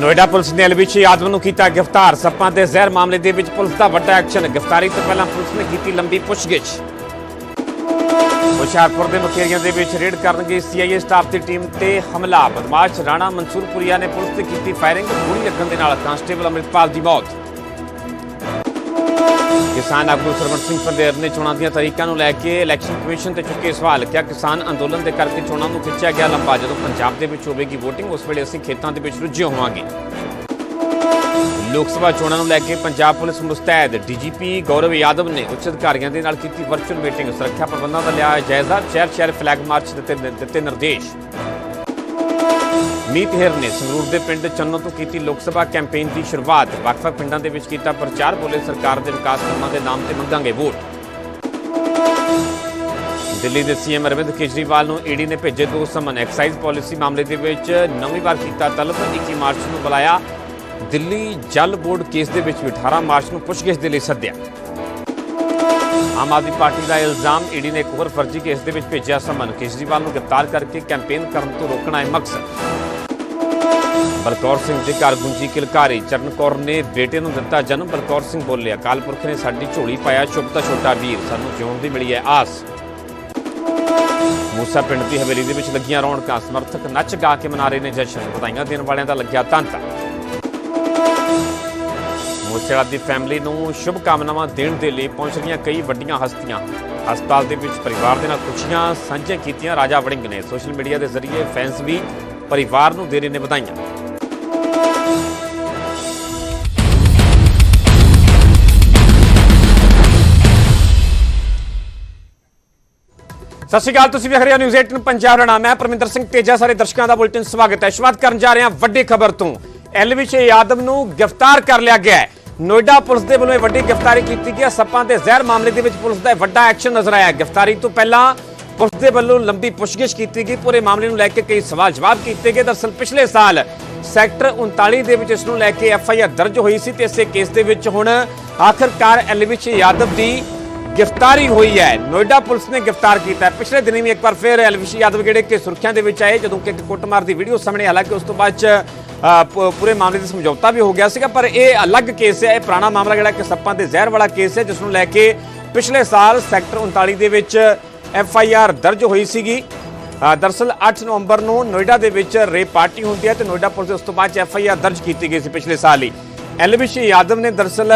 Noida police ਨੇ ਐਲਵੀਚੀ ਆਦਮ ਨੂੰ ਕੀਤਾ ਗ੍ਰਿਫਤਾਰ। ਸੱਪਾਂ ਦੇ ਜ਼ਹਿਰ ਮਾਮਲੇ ਦੇ ਵਿੱਚ ਪੁਲਿਸ ਦਾ ਵੱਡਾ ਐਕਸ਼ਨ। ਗ੍ਰਿਫਤਾਰੀ ਤੋਂ ਪਹਿਲਾਂ ਪੁਲਿਸ ਨੇ ਕੀਤੀ ਲੰਬੀ ਪੁੱਛਗਿੱਛ। ਹੁਸ਼ਿਆਰਪੁਰ ਦੇ ਮੁਕੇਰੀਆਂ ਦੇ ਵਿੱਚ ਰੇਡ ਕਰਨ ਗਈ ਸੀਆਈਏ ਸਟਾਫ ਦੀ ਟੀਮ ਤੇ ਹਮਲਾ। ਬਦਮਾਸ਼ ਰਾਣਾ ਮਨਸੂਰਪੁਰੀਆ ਨੇ ਪੁਲਿਸ ਤੇ ਕੀਤੀ ਫਾਇਰਿੰਗ। ਗੋਲੀ ਲੱਗਣ ਦੇ ਨਾਲ ਕਾਂਸਟੇਬਲ ਅਮਰਿਤਪਾਲ ਦੀ ਮੌਤ। ਕਿਸਾਨ ਆਗੂ ਸਰਵਣ ਸਿੰਘ ਪੰਦੇਰ ਨੇ ਚੋਣਾਂ ਦੀਆਂ ਤਰੀਕਾਂ ਨੂੰ ਲੈ ਕੇ ਇਲੈਕਸ਼ਨ ਕਮਿਸ਼ਨ ਤੇ ਚੁੱਕੇ ਸਵਾਲ ਕਿਹਾ, ਕਿਸਾਨ ਅੰਦੋਲਨ ਦੇ ਕਰਕੇ ਚੋਣਾਂ ਨੂੰ ਖਿੱਚਿਆ ਗਿਆ ਲੰਬਾ, ਜਦੋਂ ਪੰਜਾਬ ਦੇ ਵਿੱਚ ਹੋਵੇਗੀ VOTING, ਉਸ ਵੇਲੇ ਅਸੀਂ ਖੇਤਾਂ ਦੇ ਵਿੱਚ ਰੁੱਝੇ ਹੋਵਾਂਗੇ। ਲੋਕ ਸਭਾ ਚੋਣਾਂ ਨੂੰ ਲੈ ਕੇ ਪੰਜਾਬ ਪੁਲਿਸ ਮੁਸਤੈਦ, ਡੀਜੀਪੀ ਗੌਰਵ ਯਾਦਵ ਨੇ ਉੱਚ ਅਧਿਕਾਰੀਆਂ ਦੇ ਨਾਲ ਕੀਤੀ ਵਰਚੁਅਲ ਮੀਟਿੰਗ ਸੁਰੱਖਿਆ ਪ੍ਰਬੰਧਾਂ ਦਾ ਲਿਆ ਜਾਇਜ਼ਾ ਸ਼ਹਿਰ ਸ਼ਹਿਰ ਫਲੈਗ ਮਾਰਚ ਦਿੱਤੇ ਦਿੱਤੇ ਨਿਰਦੇਸ਼। ਮੀਤ ਹੇਰ ਨੇ ਸੰਗਰੂਰ ਦੇ ਪਿੰਡ ਚੰਨੋ ਤੋਂ ਕੀਤੀ ਲੋਕ ਸਭਾ ਕੈਂਪੇਨ ਦੀ ਸ਼ੁਰੂਆਤ। ਵੱਖ-ਵੱਖ ਪਿੰਡਾਂ ਦੇ ਵਿੱਚ ਕੀਤਾ ਪ੍ਰਚਾਰ, ਬੋਲੇ ਸਰਕਾਰ ਦੇ ਵਿਕਾਸ ਕੰਮਾਂ ਦੇ ਨਾਮ ਤੇ ਮੰਗਾਂਗੇ ਵੋਟ। ਦਿੱਲੀ ਦੇ ਸੀਐਮ ਅਰਵਿੰਦ ਕੇਜਰੀਵਾਲ ਨੂੰ ਈਡੀ ਨੇ ਭੇਜੇ ਦੋ ਸਮਨ। ਐਕਸਾਈਜ਼ ਪਾਲਿਸੀ ਮਾਮਲੇ ਦੇ ਵਿੱਚ ਨਵੀਂ ਵਾਰ ਕੀਤਾ ਤਲਬ। 21 ਮਾਰਚ ਨੂੰ ਬੁਲਾਇਆ। ਦਿੱਲੀ ਜਲ ਬੋਰਡ ਕੇਸ ਦੇ ਵਿੱਚ ਵੀ 18 ਮਾਰਚ ਨੂੰ ਪੁੱਛਗਿੱਛ ਦੇ ਲਈ ਸੱਦਿਆ। ਆਮ ਆਦਮੀ ਪਾਰਟੀ ਦਾ ਇਲਜ਼ਾਮ, ਈਡੀ ਨੇ ਇੱਕ ਹੋਰ ਫਰਜ਼ੀ ਕੇਸ ਦੇ ਵਿੱਚ ਭੇਜਿਆ ਸਮਨ। ਕੇਜਰੀਵਾਲ ਨੂੰ ਗ੍ਰਿਫਤਾਰ ਕਰਕੇ ਕੈਂਪੇਨ ਕਰਨ ਤੋਂ ਰੋਕਣਾ ਹੈ ਮਕਸਦ। ਬਲਕੌਰ ਸਿੰਘ ਦੇ ਘਰ ਗੁੰਜੀ ਕਿਲਕਾਰੀ। ਚਰਨ ਨੇ ਬੇਟੇ ਨੂੰ ਦਿੱਤਾ ਜਨਮ। ਬਲਕੌਰ ਸਿੰਘ ਬੋਲੇ ਅਕਾਲ ਪੁਰਖ ਨੇ ਸਾਡੀ ਝੋਲੀ ਪਾਇਆ, ਸ਼ੁਭ ਛੋਟਾ ਵੀਰ। ਸਾਨੂੰ ਜਿਉਣ ਦੀ ਮਿਲੀ ਹੈ ਆਸ। ਮੂਸਾ ਪਿੰਡ ਦੀ ਹਵੇਲੀ ਦੇ ਵਿੱਚ ਲੱਗੀਆਂ ਰੌਣਕਾਂ। ਸਮਰਥਕ ਨੱਚ ਗਾ ਕੇ ਮਨਾ ਰਹੇ ਨੇ ਜਸ਼ਨ। ਵਧਾਈਆਂ ਦੇਣ ਵਾਲਿਆਂ ਦਾ ਲੱਗਿਆ ਤੰਤ ਮੂਸੇਵਾਲਾ ਦੀ ਫੈਮਿਲੀ ਨੂੰ ਸ਼ੁਭ ਕਾਮਨਾਵਾਂ ਦੇਣ ਦੇ ਲਈ ਪਹੁੰਚ ਰਹੀਆਂ ਕਈ ਵੱਡੀਆਂ ਹਸਤੀਆਂ। ਹਸਪਤਾਲ ਦੇ ਵਿੱਚ ਪਰਿਵਾਰ ਦੇ ਨਾਲ ਖੁਸ਼ੀਆਂ ਸਾਂਝੀਆਂ ਕੀਤੀਆਂ ਰਾਜਾ ਵੜਿੰਗ ਨੇ। ਸੋਸ਼ਲ ਮੀਡੀਆ ਦੇ ਜ਼ਰੀਏ ਫੈਨਸ ਵੀ ਪਰਿਵਾਰ ਨੂੰ ਦੇ ਰਹੇ ਨੇ ਵਧਾਈਆਂ। ਸਤਿ ਸ਼੍ਰੀ ਅਕਾਲ, ਤੁਸੀਂ ਵੇਖ ਰਹੇ ਹੋ ਨਿਊਜ਼ 18 ਪੰਜਾਬ। ਦਾ ਮੈਂ ਪਰਮਿੰਦਰ ਸਿੰਘ ਤੇਜਾ। ਸਾਰੇ ਦਰਸ਼ਕਾਂ ਦਾ ਬੁਲੇਟਿਨ ਸਵਾਗਤ ਹੈ। ਸ਼ੁਰੂਆਤ ਕਰਨ ਜਾ ਰਹੇ ਹਾਂ ਵੱਡੀ ਖਬਰ ਤੋਂ। ਐਲਵਿਸ਼ ਯਾਦਵ ਨੂੰ ਗ੍ਰਿਫਤਾਰ ਕਰ ਲਿਆ ਗਿਆ ਹੈ। ਨੋਇਡਾ ਪੁਲਿਸ ਦੇ ਵੱਲੋਂ ਇਹ ਵੱਡੀ ਗ੍ਰਿਫਤਾਰੀ ਕੀਤੀ ਗਈ ਹੈ। ਸੱਪਾਂ ਦੇ ਜ਼ਹਿਰ ਮਾਮਲੇ ਦੇ ਵਿੱਚ ਪੁਲਿਸ ਦਾ ਵੱਡਾ ਐਕਸ਼ਨ ਨਜ਼ਰ ਆਇਆ ਗ੍ਰਿਫਤਾਰੀ ਤੋਂ ਪਹਿਲਾਂ ਪੁਲਿਸ ਦੇ ਵੱਲੋਂ ਲੰਬੀ ਪੁੱਛਗਿੱਛ ਕੀਤੀ ਗਈ। ਪੂਰੇ ਮਾਮਲੇ ਨੂੰ ਲੈ ਕੇ ਕਈ ਸਵਾਲ ਜਵਾਬ ਕੀਤੇ ਗਏ। ਦਰਅਸਲ ਪਿਛਲੇ ਸਾਲ ਸੈਕਟਰ 39 ਦੇ ਵਿੱਚ ਇਸ ਨੂੰ ਲੈ ਕੇ ਐਫ ਆਈ ਆਰ ਦਰਜ ਹੋਈ ਸੀ ਤੇ ਇਸੇ ਕੇਸ ਦੇ ਵਿੱਚ ਹੁਣ ਆਖਰਕਾਰ ਐਲਵਿਸ਼ ਯਾਦਵ ਦੀ ਗ੍ਰਿਫਤਾਰੀ ਹੋਈ ਹੈ। ਨੋਇਡਾ ਪੁਲਿਸ ਨੇ ਗ੍ਰਿਫਤਾਰ ਕੀਤਾ ਹੈ। ਪਿਛਲੇ ਦਿਨੀ ਵੀ ਇੱਕ ਵਾਰ ਫਿਰ ਐਲਵਿਸ਼ ਯਾਦਵ ਜਿਹੜੇ ਕਿ ਸੁਰੱਖਿਆ ਦੇ ਵਿੱਚ ਆਏ, ਜਦੋਂ ਕਿ ਇੱਕ ਕੁੱਟਮਾਰ ਦੀ ਵੀਡੀਓ ਸਾਹਮਣੇ, ਹਾਲਾਂਕਿ ਉਸ ਤੋਂ ਬਾਅਦ ਚ ਪੂਰੇ ਮਾਮਲੇ ਦਾ ਸਮਝੌਤਾ ਵੀ ਹੋ ਗਿਆ ਸੀਗਾ, ਪਰ ਇਹ ਅਲੱਗ ਕੇਸ ਹੈ। ਇਹ ਪੁਰਾਣਾ ਮਾਮਲਾ ਜਿਹੜਾ ਕਿ ਸੱਪਾਂ ਦੇ ਜ਼ਹਿਰ ਵਾਲਾ ਕੇਸ ਹੈ, ਜਿਸ ਨੂੰ ਲੈ ਕੇ ਪਿਛਲੇ ਸਾਲ ਸੈਕਟਰ 39 ਦੇ ਵਿੱਚ ਐਫ ਆਈ ਆਰ ਦਰਜ ਹੋਈ ਸੀਗੀ। ਅ, ਦਰਅਸਲ 8 ਨਵੰਬਰ ਨੂੰ ਨੋਇਡਾ ਦੇ ਵਿੱਚ ਰੇਪ ਪਾਰਟੀ ਹੁੰਦੀ ਹੈ ਤੇ ਨੋਇਡਾ ਪੁਲਿਸ ਉਸ ਤੋਂ ਬਾਅਦ ਐਫ ਆਈ ਆਰ ਦਰਜ ਕੀਤੀ ਗਈ ਸੀ ਪਿਛਲੇ ਸਾਲ ਹੀ। ਐਲਵਿਸ਼ ਯਾਦਵ ਨੇ ਦਰਅਸਲ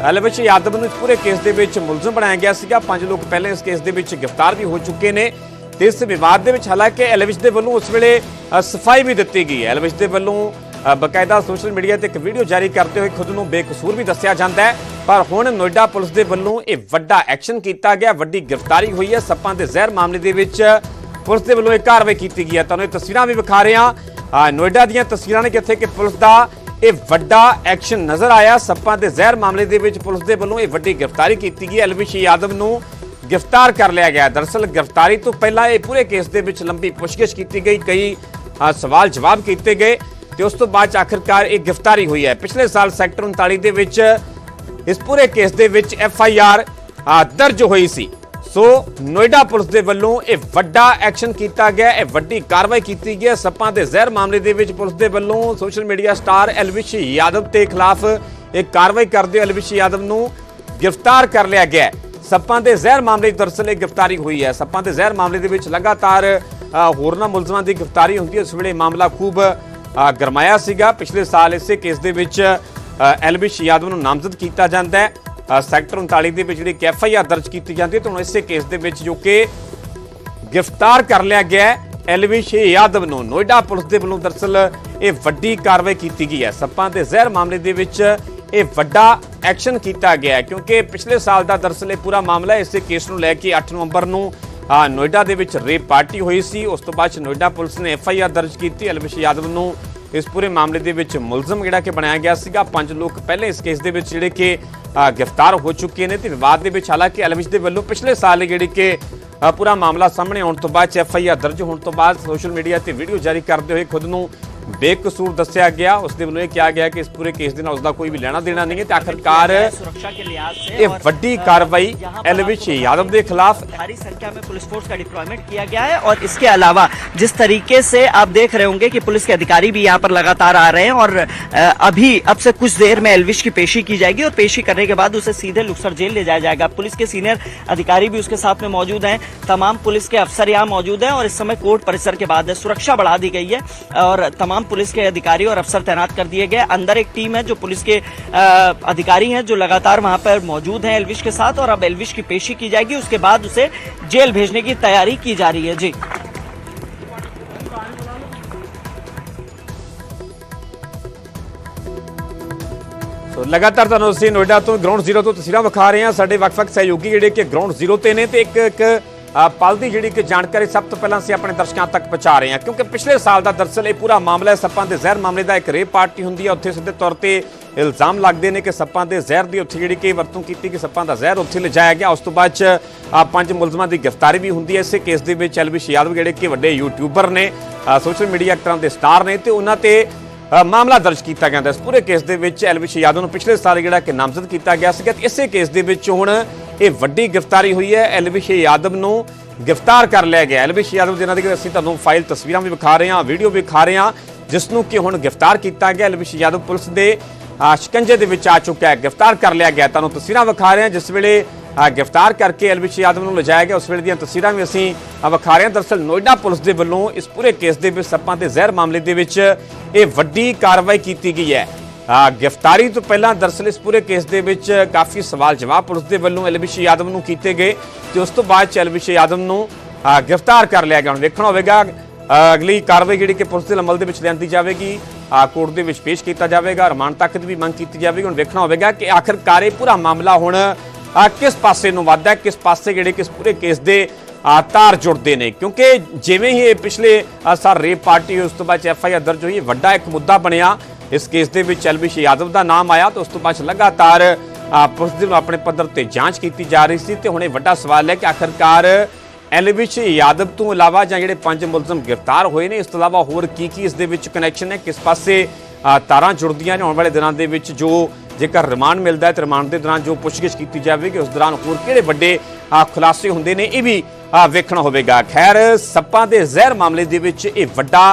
ਐਲਵਿਸ਼ ਯਾਦਵ ਨੂੰ ਇਸ ਪੂਰੇ ਕੇਸ ਦੇ ਵਿੱਚ ਮੁਲਜ਼ਮ ਬਣਾਇਆ ਗਿਆ ਸੀਗਾ। ਪੰਜ ਲੋਕ ਪਹਿਲੇ ਇਸ ਕੇਸ ਦੇ ਵਿੱਚ ਗ੍ਰਿਫਤਾਰ ਵੀ ਹੋ ਚੁੱਕੇ ਨੇ ਤੇ ਇਸ ਵਿਵਾਦ ਦੇ ਵਿੱਚ ਹਾਲਾਂਕਿ ਐਲਵਿਸ਼ ਦੇ ਵੱਲੋਂ ਉਸ ਵੇਲੇ ਸਫ਼ਾਈ ਵੀ ਦਿੱਤੀ ਗਈ ਹੈ। ਐਲਵਿਸ਼ ਦੇ ਵੱਲੋਂ ਬਕਾਇਦਾ ਸੋਸ਼ਲ ਮੀਡੀਆ ਤੇ ਇੱਕ ਵੀਡੀਓ ਜਾਰੀ ਕਰਦੇ ਹੋਏ ਖੁਦ ਨੂੰ ਬੇਕਸੂਰ ਵੀ ਦੱਸਿਆ ਜਾਂਦਾ ਹੈ। ਪਰ ਹੁਣ ਨੋਇਡਾ ਪੁਲਿਸ ਦੇ ਵੱਲੋਂ ਇਹ ਵੱਡਾ ਐਕਸ਼ਨ ਕੀਤਾ ਗਿਆ। ਵੱਡੀ ਗ੍ਰਿਫਤਾਰੀ ਹੋਈ ਹੈ। ਸੱਪਾਂ ਦੇ ਜ਼ਹਿਰ ਮਾਮਲੇ ਦੇ ਵਿੱਚ ਪੁਲਿਸ ਦੇ ਵੱਲੋਂ ਇਹ ਕਾਰਵਾਈ ਕੀਤੀ ਗਈ ਹੈ। ਤੁਹਾਨੂੰ ਇਹ ਤਸਵੀਰਾਂ ਵੀ ਵਿਖਾ ਰਹੇ ਹਾਂ। ਨੋਇਡਾ ਦੀਆਂ ਤਸਵੀਰਾਂ ਨੇ ਜਿੱਥੇ ਕਿ ਪੁਲਿਸ ਦਾ ਇਹ ਵੱਡਾ ਐਕਸ਼ਨ ਨਜ਼ਰ ਆਇਆ। ਸੱਪਾਂ ਦੇ ਜ਼ਹਿਰ ਮਾਮਲੇ ਦੇ ਵਿੱਚ ਪੁਲਿਸ ਦੇ ਵੱਲੋਂ ਇਹ ਵੱਡੀ ਗ੍ਰਿਫਤਾਰੀ ਕੀਤੀ ਗਈ। ਐਲਵਿਸ਼ ਯਾਦਵ ਨੂੰ ਗ੍ਰਿਫਤਾਰ ਕਰ ਲਿਆ ਗਿਆ। ਦਰਅਸਲ ਗ੍ਰਿਫਤਾਰੀ ਤੋਂ ਪਹਿਲਾਂ ਇਹ ਪੂਰੇ ਕੇਸ ਦੇ ਵਿੱਚ ਲੰਬੀ ਪੁੱਛਗਿੱਛ ਕੀਤੀ ਗਈ। ਕਈ ਸਵਾਲ ਜਵਾਬ ਕੀਤੇ ਗਏ। ਤੇ ਉਸ ਤੋਂ ਬਾਅਦ 'ਚ ਆਖਿਰਕਾਰ ਇਹ ਗ੍ਰਿਫਤਾਰੀ ਹੋਈ ਹੈ। ਪਿਛਲੇ ਸਾਲ ਸੈਕਟਰ 39 ਦੇ ਵਿੱਚ ਇਸ ਪੂਰੇ ਕੇਸ ਦੇ ਵਿੱਚ ਐਫ ਆਈ ਆਰ ਦਰਜ ਹੋਈ ਸੀ। ਸੋ ਨੋਇਡਾ ਪੁਲਿਸ ਦੇ ਵੱਲੋਂ ਇਹ ਵੱਡਾ ਐਕਸ਼ਨ ਕੀਤਾ ਗਿਆ, ਇਹ ਵੱਡੀ ਕਾਰਵਾਈ ਕੀਤੀ ਗਈ ਹੈ। ਸੱਪਾਂ ਦੇ ਜ਼ਹਿਰ ਮਾਮਲੇ ਦੇ ਵਿੱਚ ਪੁਲਿਸ ਦੇ ਵੱਲੋਂ social media star Elvish Yadav ਦੇ ਖਿਲਾਫ ਇਹ ਕਾਰਵਾਈ ਕਰਦੇ ਹੋਏ ਐਲਵਿਸ਼ ਯਾਦਵ ਨੂੰ ਗ੍ਰਿਫਤਾਰ ਕਰ ਲਿਆ ਗਿਆ ਸੱਪਾਂ ਦੇ ਜ਼ਹਿਰ ਮਾਮਲੇ 'ਚ ਦਰਅਸਲ ਇਹ ਗ੍ਰਿਫਤਾਰੀ ਹੋਈ ਹੈ। ਸੱਪਾਂ ਦੇ ਜ਼ਹਿਰ ਮਾਮਲੇ ਦੇ ਵਿੱਚ ਲਗਾਤਾਰ ਹੋਰਨਾਂ ਮੁਲਜ਼ਮਾਂ ਦੀ ਗ੍ਰਿਫਤਾਰੀ ਹੁੰਦੀ ਹੈ। ਇਸ ਵੇਲੇ ਮਾਮਲਾ ਖੂਬ ਗਰਮਾਇਆ ਸੀਗਾ। ਪਿਛਲੇ ਸਾਲ ਇਸੇ ਕੇਸ ਦੇ ਵਿੱਚ ਅ, ਐਲਵਿਸ਼ ਯਾਦਵ ਨੂੰ ਨਾਮਜ਼ਦ ਕੀਤਾ ਜਾਂਦਾ ਹੈ। ਸੈਕਟਰ 39 ਦੇ ਵਿੱਚ ਜਿਹੜੀ ਐਫ ਆਈ ਆਰ ਦਰਜ ਕੀਤੀ ਜਾਂਦੀ ਹੈ ਤੇ ਹੁਣ ਇਸੇ ਕੇਸ ਦੇ ਵਿੱਚ ਜੋ ਕਿ ਗ੍ਰਿਫਤਾਰ ਕਰ ਲਿਆ ਗਿਆ ਹੈ ਐਲਵਿਸ਼ ਯਾਦਵ ਨੂੰ। ਨੋਇਡਾ ਪੁਲਿਸ ਦੇ ਵੱਲੋਂ ਦਰਅਸਲ ਇਹ ਵੱਡੀ ਕਾਰਵਾਈ ਕੀਤੀ ਗਈ ਹੈ। ਸੱਪਾਂ ਦੇ ਜ਼ਹਿਰ ਮਾਮਲੇ ਦੇ ਵਿੱਚ ਇਹ ਵੱਡਾ ਐਕਸ਼ਨ ਕੀਤਾ ਗਿਆ ਕਿਉਂਕਿ ਪਿਛਲੇ ਸਾਲ ਦਾ ਦਰਅਸਲ ਇਹ ਪੂਰਾ ਮਾਮਲਾ ਇਸੇ ਕੇਸ ਨੂੰ ਲੈ ਕੇ 8 ਨਵੰਬਰ ਨੂੰ ਨੋਇਡਾ ਦੇ ਵਿੱਚ ਰੇਪ ਪਾਰਟੀ ਹੋਈ ਸੀ। ਉਸ ਤੋਂ ਬਾਅਦ 'ਚ ਨੋਇਡਾ ਪੁਲਿਸ ਨੇ ਐਫ ਆਈ ਆਰ ਦਰਜ ਕੀਤੀ। ਐਲਵਿਸ਼ ਯਾਦਵ ਨੂੰ ਇਸ ਪੂਰੇ ਮਾਮਲੇ ਦੇ ਵਿੱਚ ਮੁਲਜ਼ਮ ਜਿਹੜਾ ਕਿ ਬਣਾਇਆ ਗਿਆ ਸੀਗਾ। ਪੰਜ ਲੋਕ ਪਹਿਲੇ ਇਸ ਕੇਸ ਦੇ ਵਿੱਚ ਜਿਹੜੇ ਕਿ ਗ੍ਰਿਫਤਾਰ ਹੋ ਚੁੱਕੇ ਨੇ ਤੇ ਵਿਵਾਦ ਦੇ ਵਿੱਚ ਹਾਲਾਂਕਿ ਐਲਵਿਸ਼ ਦੇ ਵੱਲੋਂ ਪਿਛਲੇ ਸਾਲ ਜਿਹੜੀ ਕਿ ਪੂਰਾ ਮਾਮਲਾ ਸਾਹਮਣੇ ਆਉਣ ਤੋਂ ਬਾਅਦ ਐਫ ਆਈ ਆਰ ਦਰਜ ਹੋਣ ਤੋਂ ਬਾਅਦ ਸੋਸ਼ਲ ਮੀਡੀਆ ਤੇ ਵੀਡੀਓ ਜਾਰੀ ਕਰਦੇ ਹੋਏ ਖੁਦ ਨੂੰ ਬੇਕਸੂਰ ਦੱਸਿਆ ਗਿਆ ਉਸ ਦੇ ਵੱਲੋਂ ਇਹ ਕਿਹਾ ਗਿਆ ਕਿ ਇਸ ਪੂਰੇ ਕੇਸ ਦੇ ਨਾਲ ਉਸ ਦਾ ਕੋਈ ਵੀ ਲੈਣਾ ਦੇਣਾ ਨਹੀਂ ਹੈ ਤੇ ਆਖਰਕਾਰ सुरक्षा के लिहाज से ਇਹ और, ਵੱਡੀ अ, ਕਾਰਵਾਈ यहाँ पर ਐਲਵਿਸ਼ आपको ਯਾਦਵ ਦੇ ਖਿਲਾਫ भारी संख्या में पुलिस फोर्स का डिप्लॉयमेंट किया गया है और इसके अलावा जिस तरीके से आप देख रहे होंगे कि पुलिस के अधिकारी भी यहाँ पर लगातार आ रहे हैं और अ, अभी अब से कुछ देर में एलविश की पेशी की जाएगी और पेशी करने के बाद उसे सीधे लुक्सर जेल ले जाया जाएगा पुलिस के सीनियर अधिकारी भी उसके साथ में मौजूद हैं तमाम पुलिस के अफसर यहाँ मौजूद हैं और इस समय कोर्ट परिसर के बाद सुरक्षा बढ़ा दी गई है और तमाम पुलिस के अधिकारी और अफसर तैनात कर दिए गए अंदर एक टीम है जो पुलिस के अ, अधिकारी हैं जो लगातार वहां पर मौजूद हैं एलविश के साथ और अब एलविश की पेशी की जाएगी उसके बाद उसे जेल भेजने की तैयारी की जा रही है जी ਸੋ ਲਗਾਤਾਰ ਤੁਹਾਨੂੰ ਅਸੀਂ ਨੋਇਡਾ ਤੋਂ ਗਰਾਊਂਡ ਜ਼ੀਰੋ ਤੋਂ ਤਸਵੀਰਾਂ ਵਿਖਾ ਰਹੇ ਹਾਂ ਸਾਡੇ ਵੱਖ-ਵੱਖ ਸਹਿਯੋਗੀ ਜਿਹੜੇ ਕਿ ਗਰਾਊਂਡ ਜ਼ੀਰੋ ਤੇ ਨੇ ਤੇ ਇੱਕ ਇੱਕ ਅ, ਪਲ ਦੀ ਜਿਹੜੀ ਕਿ ਜਾਣਕਾਰੀ ਸਭ ਤੋਂ ਪਹਿਲਾਂ ਅਸੀਂ ਆਪਣੇ ਦਰਸ਼ਕਾਂ ਤੱਕ ਪਹੁੰਚਾ ਰਹੇ ਹਾਂ, ਕਿਉਂਕਿ ਪਿਛਲੇ ਸਾਲ ਦਾ ਦਰਸਲ ਇਹ ਪੂਰਾ ਮਾਮਲਾ ਸੱਪਾਂ ਦੇ ਜ਼ਹਿਰ ਮਾਮਲੇ ਦਾ ਇੱਕ ਰੇਪ ਪਾਰਟੀ ਹੁੰਦੀ ਹੈ, ਉੱਥੇ ਸਿੱਧੇ ਤੌਰ ਤੇ ਇਲਜ਼ਾਮ ਲੱਗਦੇ ਨੇ ਕਿ ਸੱਪਾਂ ਦੇ ਜ਼ਹਿਰ ਦੀ ਉੱਥੇ ਜਿਹੜੀ ਕਿ ਵਰਤੋਂ ਕੀਤੀ ਕਿ ਸੱਪਾਂ ਦਾ ਜ਼ਹਿਰ ਉੱਥੇ ਲਿਜਾਇਆ ਗਿਆ, ਉਸ ਤੋਂ ਬਾਅਦ ਚ ਪੰਜ ਮੁਲਜ਼ਮਾਂ ਦੀ ਗ੍ਰਿਫਤਾਰੀ ਵੀ ਹੁੰਦੀ ਹੈ, ਇਸੇ ਕੇਸ ਦੇ ਵਿੱਚ ਐਲਵਿਸ਼ ਯਾਦਵ ਜਿਹੜੇ ਕਿ ਵੱਡੇ ਯੂਟਿਊਬਰ ਨੇ ਸੋਸ਼ਲ ਮੀਡੀਆ ਐਕਟਰਾਂ ਦੇ ਸਟਾਰ ਨੇ ਤੇ ਉਹਨਾਂ ਤੇ ਮਾਮਲਾ ਦਰਜ ਕੀਤਾ ਗਿਆ ਹੈ। ਇਸ ਪੂਰੇ ਕੇਸ ਦੇ ਵਿੱਚ ਐਲਵਿਸ਼ ਯਾਦਵ ਨੂੰ ਪਿਛਲੇ ਸਾਲ ਜਿਹੜਾ ਕਿ ਨਾਮਜ਼ਦ ਕੀਤਾ ਗਿਆ ਸੀਗਾ ਤੇ ਇਸੇ ਕੇਸ ਦੇ ਵਿੱਚ ਹੁਣ ਇਹ ਵੱਡੀ ਗ੍ਰਿਫਤਾਰੀ ਹੋਈ ਹੈ। ਐਲਵਿਸ਼ ਯਾਦਵ ਨੂੰ ਗ੍ਰਿਫਤਾਰ ਕਰ ਲਿਆ ਗਿਆ। ਐਲਵਿਸ਼ ਯਾਦਵ ਜਿਹਨਾਂ ਦੀ ਅਸੀਂ ਤੁਹਾਨੂੰ ਫਾਈਲ ਤਸਵੀਰਾਂ ਵੀ ਵਿਖਾ ਰਹੇ ਹਾਂ, ਵੀਡੀਓ ਵੀ ਵਿਖਾ ਰਹੇ ਹਾਂ, ਜਿਸ ਨੂੰ ਕਿ ਹੁਣ ਗ੍ਰਿਫਤਾਰ ਕੀਤਾ ਗਿਆ। ਐਲਵਿਸ਼ ਯਾਦਵ ਪੁਲਿਸ ਦੇ ਸ਼ਿਕੰਜੇ ਦੇ ਵਿੱਚ ਆ ਚੁੱਕਾ ਹੈ। ਗ੍ਰਿਫਤਾਰ ਕਰ ਲਿਆ ਗਿਆ। ਤੁਹਾਨੂੰ ਤਸਵੀਰਾਂ ਵਿਖਾ ਰਹੇ ਹਾਂ, ਜਿਸ ਵੇਲੇ ਗ੍ਰਿਫਤਾਰ ਕਰਕੇ ਐਲਵਿਸ਼ ਯਾਦਵ ਨੂੰ ਲਿਜਾਇਆ ਗਿਆ, ਉਸ ਵੇਲੇ ਦੀਆਂ ਤਸਵੀਰਾਂ ਵੀ ਅਸੀਂ ਵਿਖਾ ਰਹੇ ਹਾਂ। ਦਰਸਲ ਨੋਇਡਾ ਪੁਲਿਸ ਦੇ ਵੱਲੋਂ ਇਸ ਪੂਰੇ ਕੇਸ ਦੇ ਵਿੱਚ ਸੱਪਾਂ ਤੇ ਜ਼ਹਿਰ ਮਾਮਲੇ ਦੇ ਵਿੱਚ ਇਹ ਵੱਡੀ ਕਾਰਵਾਈ ਕੀਤੀ ਗਈ ਹੈ। ਗ੍ਰਿਫਤਾਰੀ ਤੋਂ ਪਹਿਲਾਂ ਦਰਸਲ ਇਸ ਪੂਰੇ ਕੇਸ ਦੇ ਵਿੱਚ ਕਾਫੀ ਸਵਾਲ ਜਵਾਬ ਪੁਲਿਸ ਦੇ ਵੱਲੋਂ ਐਲਵਿਸ਼ ਯਾਦਵ ਨੂੰ ਕੀਤੇ ਗਏ ਤੇ ਉਸ ਤੋਂ ਬਾਅਦ ਚ ਐਲਵਿਸ਼ ਯਾਦਵ ਨੂੰ ਗ੍ਰਿਫਤਾਰ ਕਰ ਲਿਆ ਗਿਆ। ਹੁਣ ਵੇਖਣਾ ਹੋਵੇਗਾ ਅਗਲੀ ਕਾਰਵਾਈ ਜਿਹੜੀ ਕਿ ਪੁਲਿਸ ਦੇ ਅਮਲ ਦੇ ਵਿੱਚ ਲਿਆਂਦੀ ਜਾਵੇਗੀ ਕੋਰਟ ਦੇ ਵਿੱਚ ਪੇਸ਼ ਕੀਤਾ ਜਾਵੇਗਾ ਰਿਮਾਂਡ ਤੱਕ ਦੀ ਵੀ ਮੰਗ ਕੀਤੀ ਜਾਵੇਗੀ। ਹੁਣ ਵੇਖਣਾ ਹੋਵੇਗਾ ਕਿ ਆਖਰਕਾਰ ਇਹ ਪੂਰਾ ਮਾਮਲਾ ਹੁਣ ਕਿਸ ਪਾਸੇ ਨੂੰ ਵੱਧਦਾ ਕਿਸ ਪਾਸੇ ਜਿਹੜੇ ਕਿਸ ਪੂਰੇ ਕੇਸ ਦੇ ਤਾਰ ਜੁੜਦੇ ਨੇ। ਕਿਉਂਕਿ ਜਿਵੇਂ ਹੀ ਇਹ ਪਿਛਲੇ ਅ, ਸਾਲ ਰੇਪ ਪਾਰਟੀ ਉਸ ਤੋਂ ਬਾਅਦ ਐਫ ਆਈ ਆਰ ਦਰਜ ਹੋਈ ਵੱਡਾ ਇੱਕ ਮੁੱਦਾ ਬਣਿਆ। ਇਸ ਕੇਸ ਦੇ ਵਿੱਚ ਐਲਵਿਸ਼ ਯਾਦਵ ਦਾ ਨਾਮ ਆਇਆ ਤੇ ਉਸ ਤੋਂ ਬਾਅਦ ਲਗਾਤਾਰ ਪੁਲਿਸ ਦੇ ਵੱਲੋਂ ਆਪਣੇ ਪੱਧਰ ਤੇ ਜਾਂਚ ਕੀਤੀ ਜਾ ਰਹੀ ਸੀ ਤੇ ਹੁਣ ਇਹ ਵੱਡਾ ਸਵਾਲ ਹੈ ਕਿ ਆਖਰਕਾਰ ਐਲਵਿਸ਼ ਯਾਦਵ ਤੋਂ ਇਲਾਵਾ ਜਾਂ ਜਿਹੜੇ ਪੰਜ ਮੁਲਜ਼ਮ ਗ੍ਰਿਫਤਾਰ ਹੋਏ ਨੇ, ਇਸ ਤੋਂ ਇਲਾਵਾ ਹੋਰ ਕੀ ਕੀ ਇਸ ਦੇ ਵਿੱਚ ਕਨੈਕਸ਼ਨ ਹੈ ਕਿਸ ਪਾਸੇ ਤਾਰਾਂ ਜੁੜਦੀਆਂ ਨੇ? ਆਉਣ ਵਾਲੇ ਦਿਨਾਂ ਦੇ ਵਿੱਚ ਜੋ ਜੇਕਰ ਰਿਮਾਂਡ ਮਿਲਦਾ ਹੈ ਤੇ ਰਿਮਾਂਡ ਦੇ ਦੌਰਾਨ ਜੋ ਪੁੱਛਗਿੱਛ ਕੀਤੀ ਜਾਵੇਗੀ, ਉਸ ਦੌਰਾਨ ਹੋਰ ਕਿਹੜੇ ਵੱਡੇ ਖੁਲਾਸੇ ਹੁੰਦੇ ਨੇ? ਇਹ ਵੀ ਅ, ਵੇਖਣਾ ਹੋਵੇਗਾ ਖੈਰ ਸੱਪਾਂ ਦੇ ਜ਼ਹਿਰ ਮਾਮਲੇ ਦੇ ਵਿੱਚ ਇਹ ਵੱਡਾ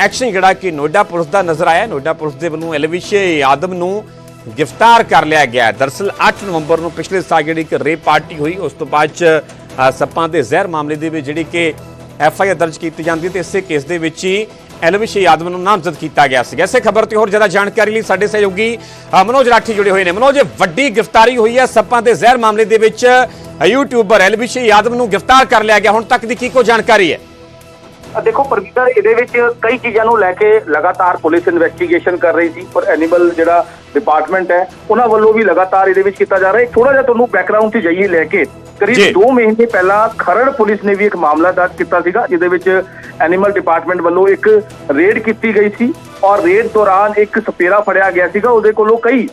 ਐਕਸ਼ਨ ਜਿਹੜਾ ਕਿ ਨੋਇਡਾ ਪੁਲਿਸ ਦਾ ਨਜ਼ਰ ਆਇਆ ਨੋਇਡਾ ਪੁਲਿਸ ਦੇ ਵੱਲੋਂ ਐਲਵਿਸ਼ ਯਾਦਵ ਨੂੰ ਗ੍ਰਿਫਤਾਰ ਕਰ ਲਿਆ ਗਿਆ ਹੈ। ਦਰਅਸਲ 8 ਨਵੰਬਰ ਨੂੰ ਪਿਛਲੇ ਸਾਲ ਜਿਹੜੀ ਇੱਕ ਰੇਪ ਪਾਰਟੀ ਹੋਈ ਉਸ ਤੋਂ ਬਾਅਦ ਚ ਸੱਪਾਂ ਦੇ ਜ਼ਹਿਰ ਮਾਮਲੇ ਦੇ ਵਿੱਚ ਜਿਹੜੀ ਕਿ ਐਫ ਆਈ ਆਰ ਦਰਜ ਕੀਤੀ ਜਾਂਦੀ ਹੈ ਤੇ ਇਸੇ ਕੇਸ ਦੇ ਵਿੱਚ ਹੀ ਐਲਵਿਸ਼ ਯਾਦਵ ਨੂੰ ਨਾਮਜ਼ਦ ਕੀਤਾ ਗਿਆ ਸੀ ਇਸੇ ਖਬਰ ਤੇ ਹੋਰ ਜ਼ਿਆਦਾ ਜਾਣਕਾਰੀ ਲਈ ਸਾਡੇ ਸਹਿਯੋਗੀ ਮਨੋਜ ਰਾਠੀ ਜੁੜੇ ਹੋਏ ਨੇ। ਮਨੋਜ, ਵੱਡੀ ਗ੍ਰਿਫਤਾਰੀ ਹੋਈ ਹੈ ਸੱਪਾਂ ਦੇ ਜ਼ਹਿਰ ਮਾਮਲੇ ਦੇ ਵਿੱਚ। ਯੂਟਿਊਬਰ ਐਲਵਿਸ਼ ਯਾਦਵ ਨੂੰ ਗ੍ਰਿਫਤਾਰ ਕਰ ਲਿਆ ਗਿਆ। ਹੁਣ ਤੱਕ ਦੀ ਕੀ ਕੋ ਜਾਣਕਾਰੀ ਹੈ? ਦੇਖੋ, ਪਰਵਿੰਦਰ, ਇਹਦੇ ਵਿੱਚ ਕਈ ਚੀਜ਼ਾਂ ਨੂੰ ਲੈ ਕੇ ਲਗਾਤਾਰ ਪੁਲਿਸ ਇਨਵੈਸਟੀਗੇਸ਼ਨ ਕਰ ਰਹੀ ਸੀ। ਪਰ ਐਨੀਮਲ ਜਿਹੜਾ ਡਿਪਾਰਟਮੈਂਟ ਹੈ, ਉਹਨਾਂ ਵੱਲੋਂ ਵੀ ਲਗਾਤਾਰ ਇਹਦੇ ਵਿੱਚ ਕੀਤਾ ਜਾ ਰਿਹਾ ਹੈ। ਥੋੜਾ ਜਿਹਾ ਤੁਹਾਨੂੰ ਬੈਕਗ੍ਰਾਉਂਡ ਤੇ ਜਾਈਏ ਲੈ ਕੇ। ਕਰੀਬ 2 ਮਹੀਨੇ ਪਹਿਲਾਂ ਖਰੜ ਪੁਲਿਸ ਨੇ ਵੀ ਇੱਕ ਮਾਮਲਾ ਦਰਜ ਕੀਤਾ ਸੀਗਾ ਜਿਹਦੇ ਵਿੱਚ ਐਨੀਮਲ ਡਿਪਾਰਟਮੈਂਟ ਵੱਲੋਂ ਇੱਕ ਰੇਡ ਕੀਤੀ ਗਈ ਸੀ ਔਰ ਰੇਡ ਦੌਰਾਨ ਇੱਕ ਸਪੇਰਾ ਫੜਿਆ ਗਿਆ ਸੀਗਾ। ਉਹਦੇ ਕੋਲੋਂ ਕਈ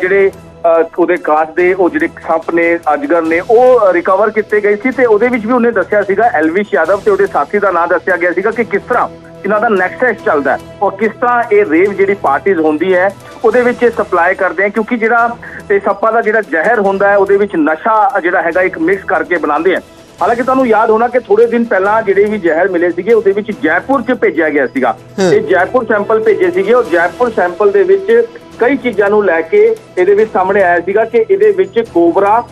ਜਿਹੜੇ ਉਹਦੇ ਕਾਸ ਦੇ ਉਹ ਜਿਹੜੇ ਸੱਪ ਨੇ ਅਜਗਰ ਨੇ ਉਹ ਰਿਕਵਰ ਕੀਤੇ ਗਏ ਸੀ ਤੇ ਉਹਦੇ ਵਿੱਚ ਵੀ ਉਹਨੇ ਦੱਸਿਆ ਸੀਗਾ ਐਲਵਿਸ਼ ਯਾਦਵ ਤੇ ਉਹਦੇ ਸਾਥੀ ਦਾ ਨਾਮ ਦੱਸਿਆ ਗਿਆ ਸੀਗਾ ਕਿ ਕਿਸ ਤਰ੍ਹਾਂ ਇਹਨਾਂ ਦਾ ਨੈਕਸਟ ਚੱਲਦਾ ਹੈ। ਔਰ ਕਿਸ ਤਰ੍ਹਾਂ ਇਹ ਰੇਵ ਜਿਹੜੀ ਪਾਰਟੀਆਂ ਹੁੰਦੀ ਹੈ ਉਹਦੇ ਵਿੱਚ ਇਹ ਸਪਲਾਈ ਕਰਦੇ ਆ ਕਿਉਂਕਿ ਜਿਹੜਾ ਤੇ ਸੱਪਾਂ ਦਾ ਜਿਹੜਾ ਜ਼ਹਿਰ ਹੁੰਦਾ ਹੈ ਉਹਦੇ ਵਿੱਚ ਨਸ਼ਾ ਜਿਹੜਾ ਹੈਗਾ ਇੱਕ ਮਿਕਸ ਕਰਕੇ ਬਣਾਉਂਦੇ ਆ ਹਾਲਾਂਕਿ ਤੁਹਾਨੂੰ ਯਾਦ ਹੋਣਾ ਕਿ ਥੋੜੇ ਦਿਨ ਪਹਿਲਾਂ ਜਿਹੜੇ ਵੀ ਜ਼ਹਿਰ ਮਿਲੇ ਸੀਗੇ ਉਹਦੇ ਵਿੱਚ ਜੈਪੁਰ 'ਚ ਭੇਜਿਆ ਗਿਆ ਸੀਗਾ। ਇਹ ਜੈਪੁਰ ਸੈਂਪਲ ਭੇਜੇ ਸੀਗੇ ਔਰ ਜੈਪੁਰ ਸੈਂਪਲ ਦੇ ਵਿੱਚ ਕਈ ਚੀਜ਼ਾਂ ਨੂੰ ਲੈ ਕੇ ਇਹਦੇ ਵਿੱਚ ਸਾਹਮਣੇ ਆਇਆ ਸੀਗਾ ਕਿ ਇਹਦੇ ਵਿੱਚ ਕੋਬਰਾ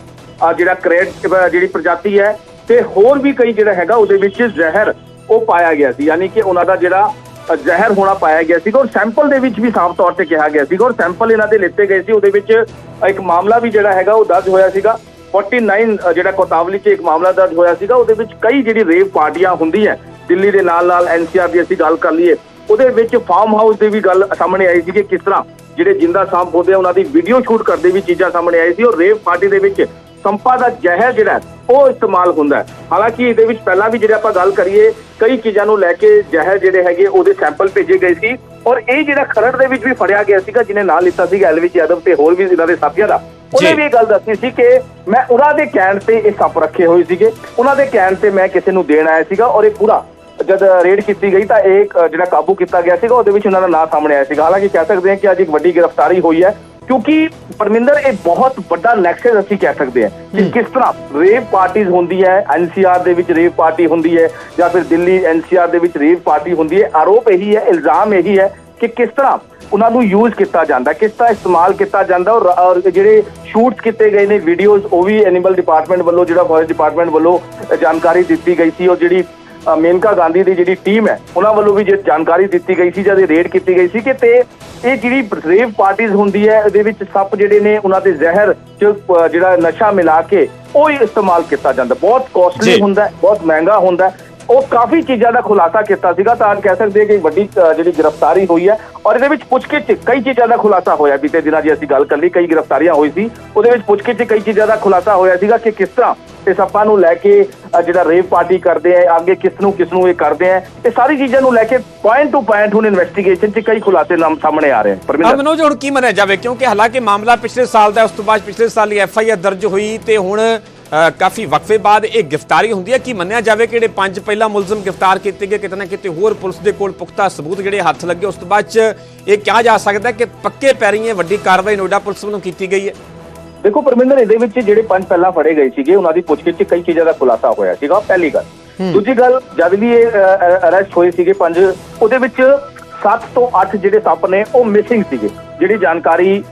ਜਿਹੜਾ ਕਰੇਟ ਜਿਹੜੀ ਪ੍ਰਜਾਤੀ ਹੈ ਤੇ ਹੋਰ ਵੀ ਕਈ ਜਿਹੜਾ ਹੈਗਾ ਉਹਦੇ ਵਿੱਚ ਜ਼ਹਿਰ ਉਹ ਪਾਇਆ ਗਿਆ ਸੀ ਯਾਨੀ ਕਿ ਉਹਨਾਂ ਦਾ ਜਿਹੜਾ ਜ਼ਹਿਰ ਹੋਣਾ ਪਾਇਆ ਗਿਆ ਸੀਗਾ ਔਰ ਸੈਂਪਲ ਦੇ ਵਿੱਚ ਵੀ ਸਾਫ਼ ਤੌਰ ਤੇ ਕਿਹਾ ਗਿਆ ਸੀਗਾ ਔਰ ਸੈਂਪਲ ਇਹਨਾਂ ਦੇ ਲਿੱਤੇ ਗਏ ਸੀ ਉਹਦੇ ਵਿੱਚ ਇੱਕ ਮਾਮਲਾ ਵੀ ਜਿਹੜਾ ਹੈਗਾ ਉਹ ਦਰਜ ਹੋਇਆ ਸੀਗਾ 49 ਅ, ਜਿਹੜਾ ਕੋਤਾਵਲੀ 'ਚ ਇੱਕ ਮਾਮਲਾ ਦਰਜ ਹੋਇਆ ਸੀਗਾ ਉਹਦੇ ਵਿੱਚ ਕਈ ਜਿਹੜੀ ਰੇਵ ਪਾਰਟੀਆਂ ਹੁੰਦੀਆਂ ਦਿੱਲੀ ਦੇ ਨਾਲ ਨਾਲ ਐਨਸੀਆਰ ਦੀ ਅਸੀਂ ਗੱਲ ਕਰ ਲਈਏ ਉਹਦੇ ਵਿੱਚ ਫਾਰਮ ਹਾਊਸ ਦੀ ਵੀ ਗੱਲ ਸਾਹਮਣੇ ਆਈ ਸੀ ਕਿ ਕਿਸ ਤਰ੍ਹਾਂ ਜਿਹੜੇ ਜਿੰਦਾ ਸਾਂਪ ਹੁੰਦੇ ਆ ਉਹਨਾਂ ਦੀ ਵੀਡੀਓ ਸ਼ੂਟ ਕਰਦੇ ਵੀ ਚੀਜ਼ਾਂ ਸਾਹਮਣੇ ਆਈ ਸੀ ਔਰ ਰੇਵ ਪਾਰਟੀ ਦੇ ਵਿੱਚ ਸੰਪਾ ਦਾ ਜ਼ਹਿਰ ਜਿਹੜਾ ਉਹ ਇਸਤੇਮਾਲ ਹੁੰਦਾ ਹੈ। ਹਾਲਾਂਕਿ ਇਹਦੇ ਵਿੱਚ ਪਹਿਲਾਂ ਵੀ ਜਿਹੜੇ ਆਪਾਂ ਗੱਲ ਕਰੀਏ ਕਈ ਚੀਜ਼ਾਂ ਨੂੰ ਲੈ ਕੇ ਜ਼ਹਿਰ ਜਿਹੜੇ ਹੈਗੇ ਉਹਦੇ ਸੈਂਪਲ ਭੇਜੇ ਗਏ ਸੀ। ਔਰ ਇਹ ਜਿਹੜਾ ਖਰੜ ਦੇ ਵਿੱਚ ਵੀ ਫੜਿਆ ਗਿਆ ਸੀਗਾ ਜਿਹਨੇ ਨਾਂ ਲਿੱਤਾ ਸੀਗਾ ਐਲਵਿਸ਼ ਯਾਦਵ ਤੇ ਹੋਰ ਵੀ ਇਹਨਾਂ ਦੇ ਸਾਥੀਆਂ ਦਾ ਉਹਨੇ। ਵੀ ਇਹ ਗੱਲ ਦੱਸੀ ਸੀ ਕਿ ਮੈਂ ਉਹਨਾਂ ਦੇ ਕਹਿਣ ਤੇ ਇਹ ਸੱਪ ਰੱਖੇ ਹੋਏ ਸੀਗੇ। ਉਹਨਾਂ ਦੇ ਕਹਿਣ ਤੇ ਮੈਂ ਕਿਸੇ ਨੂੰ ਦੇਣ ਆਇਆ ਸੀਗਾ ਔਰ ਇਹ ਪੂਰਾ ਜਦ ਰੇਡ ਕੀਤੀ ਗਈ ਤਾਂ ਇਹ ਜਿਹੜਾ ਕਾਬੂ ਕੀਤਾ ਗਿਆ ਸੀਗਾ ਉਹਦੇ ਵਿੱਚ ਉਹਨਾਂ ਦਾ ਨਾਂ ਸਾਹਮਣੇ ਆਇਆ ਸੀਗਾ। ਹਾਲਾਂਕਿ ਕਹਿ ਸਕਦੇ ਹਾਂ ਕਿ ਅੱਜ ਇੱਕ ਵੱਡੀ ਗ੍ਰਿਫਤਾਰੀ ਹੋਈ ਹੈ। ਕਿਉਂਕਿ ਪਰਮਿੰਦਰ ਇਹ ਬਹੁਤ ਵੱਡਾ ਨੈਕਸਸ ਅਸੀਂ ਕਹਿ ਸਕਦੇ ਹਾਂ ਕਿ ਕਿਸ ਤਰ੍ਹਾਂ ਰੇਪ ਪਾਰਟੀਆਂ ਹੁੰਦੀ ਹੈ ਐਨਸੀਆਰ ਦੇ ਵਿੱਚ ਰੇਪ ਪਾਰਟੀ ਹੁੰਦੀ ਹੈ ਜਾਂ ਫਿਰ ਦਿੱਲੀ ਐਨਸੀਆਰ ਦੇ ਵਿੱਚ ਰੇਪ ਪਾਰਟੀ ਹੁੰਦੀ ਹੈ ਆਰੋਪ ਇਹੀ ਹੈ ਇਲਜ਼ਾਮ ਇਹੀ ਹੈ ਕਿ ਕਿਸ ਤਰ੍ਹਾਂ ਉਹਨਾਂ ਨੂੰ ਯੂਜ਼ ਕੀਤਾ ਜਾਂਦਾ ਕਿਸ ਤਰ੍ਹਾਂ ਇਸਤੇਮਾਲ ਕੀਤਾ ਜਾਂਦਾ ਔਰ ਜਿਹੜੇ ਸ਼ੂਟਸ ਕੀਤੇ ਗਏ ਨੇ ਵੀਡੀਓਜ਼ ਉਹ ਵੀ ਐਨੀਮਲ ਡਿਪਾਰਟਮੈਂਟ ਵੱਲੋਂ ਜਿਹੜਾ ਫੋਰੈਸਟ ਡਿਪਾਰਟਮੈਂਟ ਵੱਲੋਂ ਜਾਣਕਾਰੀ ਦਿੱਤੀ ਗਈ ਸੀ ਔਰ ਜਿਹੜੀ ਮੇਨਕਾ ਗਾਂਧੀ ਦੀ ਜਿਹੜੀ ਟੀਮ ਹੈ ਉਹਨਾਂ ਵੱਲੋਂ ਵੀ ਜੇ ਜਾਣਕਾਰੀ ਦਿੱਤੀ ਗਈ ਸੀ ਜਦ ਇਹ ਰੇਡ ਕੀਤੀ ਗਈ ਸੀ ਕਿ ਤੇ ਇਹ ਜਿਹੜੀ ਰੇਵ ਪਾਰਟੀਆਂ ਹੁੰਦੀ ਹੈ ਇਹਦੇ ਵਿੱਚ ਸੱਪ ਜਿਹੜੇ ਨੇ ਉਹਨਾਂ ਦੇ ਜ਼ਹਿਰ ਚ ਜਿਹੜਾ ਨਸ਼ਾ ਮਿਲਾ ਕੇ ਉਹ ਹੀ ਇਸਤੇਮਾਲ ਕੀਤਾ ਜਾਂਦਾ ਬਹੁਤ। ਕਾਸਟਲੀ ਹੁੰਦਾ ਬਹੁਤ ਮਹਿੰਗਾ ਹੁੰਦਾ। ਉਹ ਕਾਫੀ ਚੀਜ਼ਾਂ ਦਾ ਖੁਲਾਸਾ ਕੀਤਾ ਸੀਗਾ ਤਾਂ ਅੱਜ ਕਹਿ ਸਕਦੇ ਕਿ ਵੱਡੀ ਜਿਹੜੀ ਗ੍ਰਿਫਤਾਰੀ ਹੋਈ ਹੈ ਔਰ ਇਹਦੇ ਵਿੱਚ ਪੁੱਛਗਿੱਛ ਕਈ ਚੀਜ਼ਾਂ ਦਾ ਖੁਲਾਸਾ ਹੋਇਆ। ਬੀਤੇ ਦਿਨਾਂ ਦੀ ਅਸੀਂ ਗੱਲ ਕਰ ਲਈ, ਕਈ ਗ੍ਰਿਫਤਾਰੀਆਂ ਹੋਈ ਸੀ। ਉਹਦੇ ਵਿੱਚ ਪੁੱਛਗਿੱਛ ਕਈ ਚੀਜ਼ਾਂ ਦਾ ਖੁਲਾਸਾ ਹੋਇਆ ਸੀਗਾ ਕਿ ਕਿਸ ਤਰ੍ਹਾਂ ਇਸ ਆਪਾਂ ਨੂੰ ਲੈ ਕੇ ਜਿਹੜਾ ਰੇਪ ਪਾਰਟੀ ਕਰਦੇ ਆ, ਅੱਗੇ ਕਿਸ ਨੂੰ ਕਿਸ ਨੂੰ ਇਹ ਕਰਦੇ ਆ, ਇਹ ਸਾਰੀ ਚੀਜ਼ਾਂ ਨੂੰ ਲੈ ਕੇ ਪੁਆਇੰਟ ਟੂ ਪੁਆਇੰਟ ਹੁਣ ਇਨਵੈਸਟੀਗੇਸ਼ਨ 'ਚ ਕਈ ਖੁਲਾਸੇ ਨਾਮ ਸਾਹਮਣੇ ਆ ਰਹੇ ਹਨ ਪਰਮਿੰਦਰ ਮਨੋਜ ਹੁਣ ਕੀ ਮੰਨਿਆ ਜਾਵੇ? ਕਿਉਂਕਿ ਹਾਲਾਂਕਿ ਮਾਮਲਾ ਪਿਛਲੇ ਸਾਲ ਦਾ ਉਸ ਤੋਂ ਬਾਅਦ ਪਿਛਲੇ ਸਾਲ ਹੀ ਐਫ ਆਈ ਆਰ ਦਰਜ ਹੋਈ ਤੇ ਹੁਣ ਕਾਫੀ ਵਕਫੇ ਬਾਅਦ ਇਹ ਗ੍ਰਿਫਤਾਰੀ ਹੁੰਦੀ ਹੈ। ਕੀ ਮੰਨਿਆ ਜਾਵੇ ਕਿ ਜਿਹੜੇ ਪੰਜ ਪਹਿਲਾ ਮੁਲਜ਼ਮ ਗ੍ਰਿਫਤਾਰ ਕੀਤੇ ਗਏ ਕਿਤੇ ਨਾ ਕਿਤੇ ਹੋਰ ਪੁਲਿਸ ਦੇ ਕੋਲ ਪੁਖਤਾ ਸਬੂਤ ਜਿਹੜੇ ਹੱਥ ਲੱਗੇ ਉਸ ਤੋਂ ਬਾਅਦ ਚ ਇਹ ਕਿਹਾ ਜਾ ਸਕਦਾ ਹੈ ਕਿ ਪੱਕੇ ਪੈਰੀਂ ਵੱਡੀ ਕਾਰਵਾਈ ਨੋਇਡਾ ਪੁਲਿਸ ਵੱਲੋਂ ਕੀਤੀ ਗਈ ਹੈ। ਦੇਖੋ ਪਰਮਿੰਦਰ ਇਹਦੇ ਵਿੱਚ ਜਿਹੜੇ ਪੰਜ ਪਹਿਲਾਂ ਫੜੇ ਗਏ ਸੀਗੇ ਉਹਨਾਂ ਦੀ ਪੁੱਛਗਿੱਛ 'ਚ ਕਈ ਚੀਜ਼ਾਂ ਦਾ ਖੁਲਾਸਾ ਹੋਇਆ ਸੀਗਾ। ਪਹਿਲੀ ਗੱਲ। ਦੂਜੀ ਗੱਲ ਜਦ ਵੀ ਇਹ ਅਰੈਸਟ ਹੋਏ ਸੀਗੇ ਪੰਜ ਉਹਦੇ ਵਿੱਚ 7 ਤੋਂ 8 ਜਿਹੜੇ ਸੱਪ ਨੇ ਉਹ ਮਿਸਿੰਗ ਸੀਗੇ। ਜਿਹੜੀ ਜਾਣਕਾਰੀ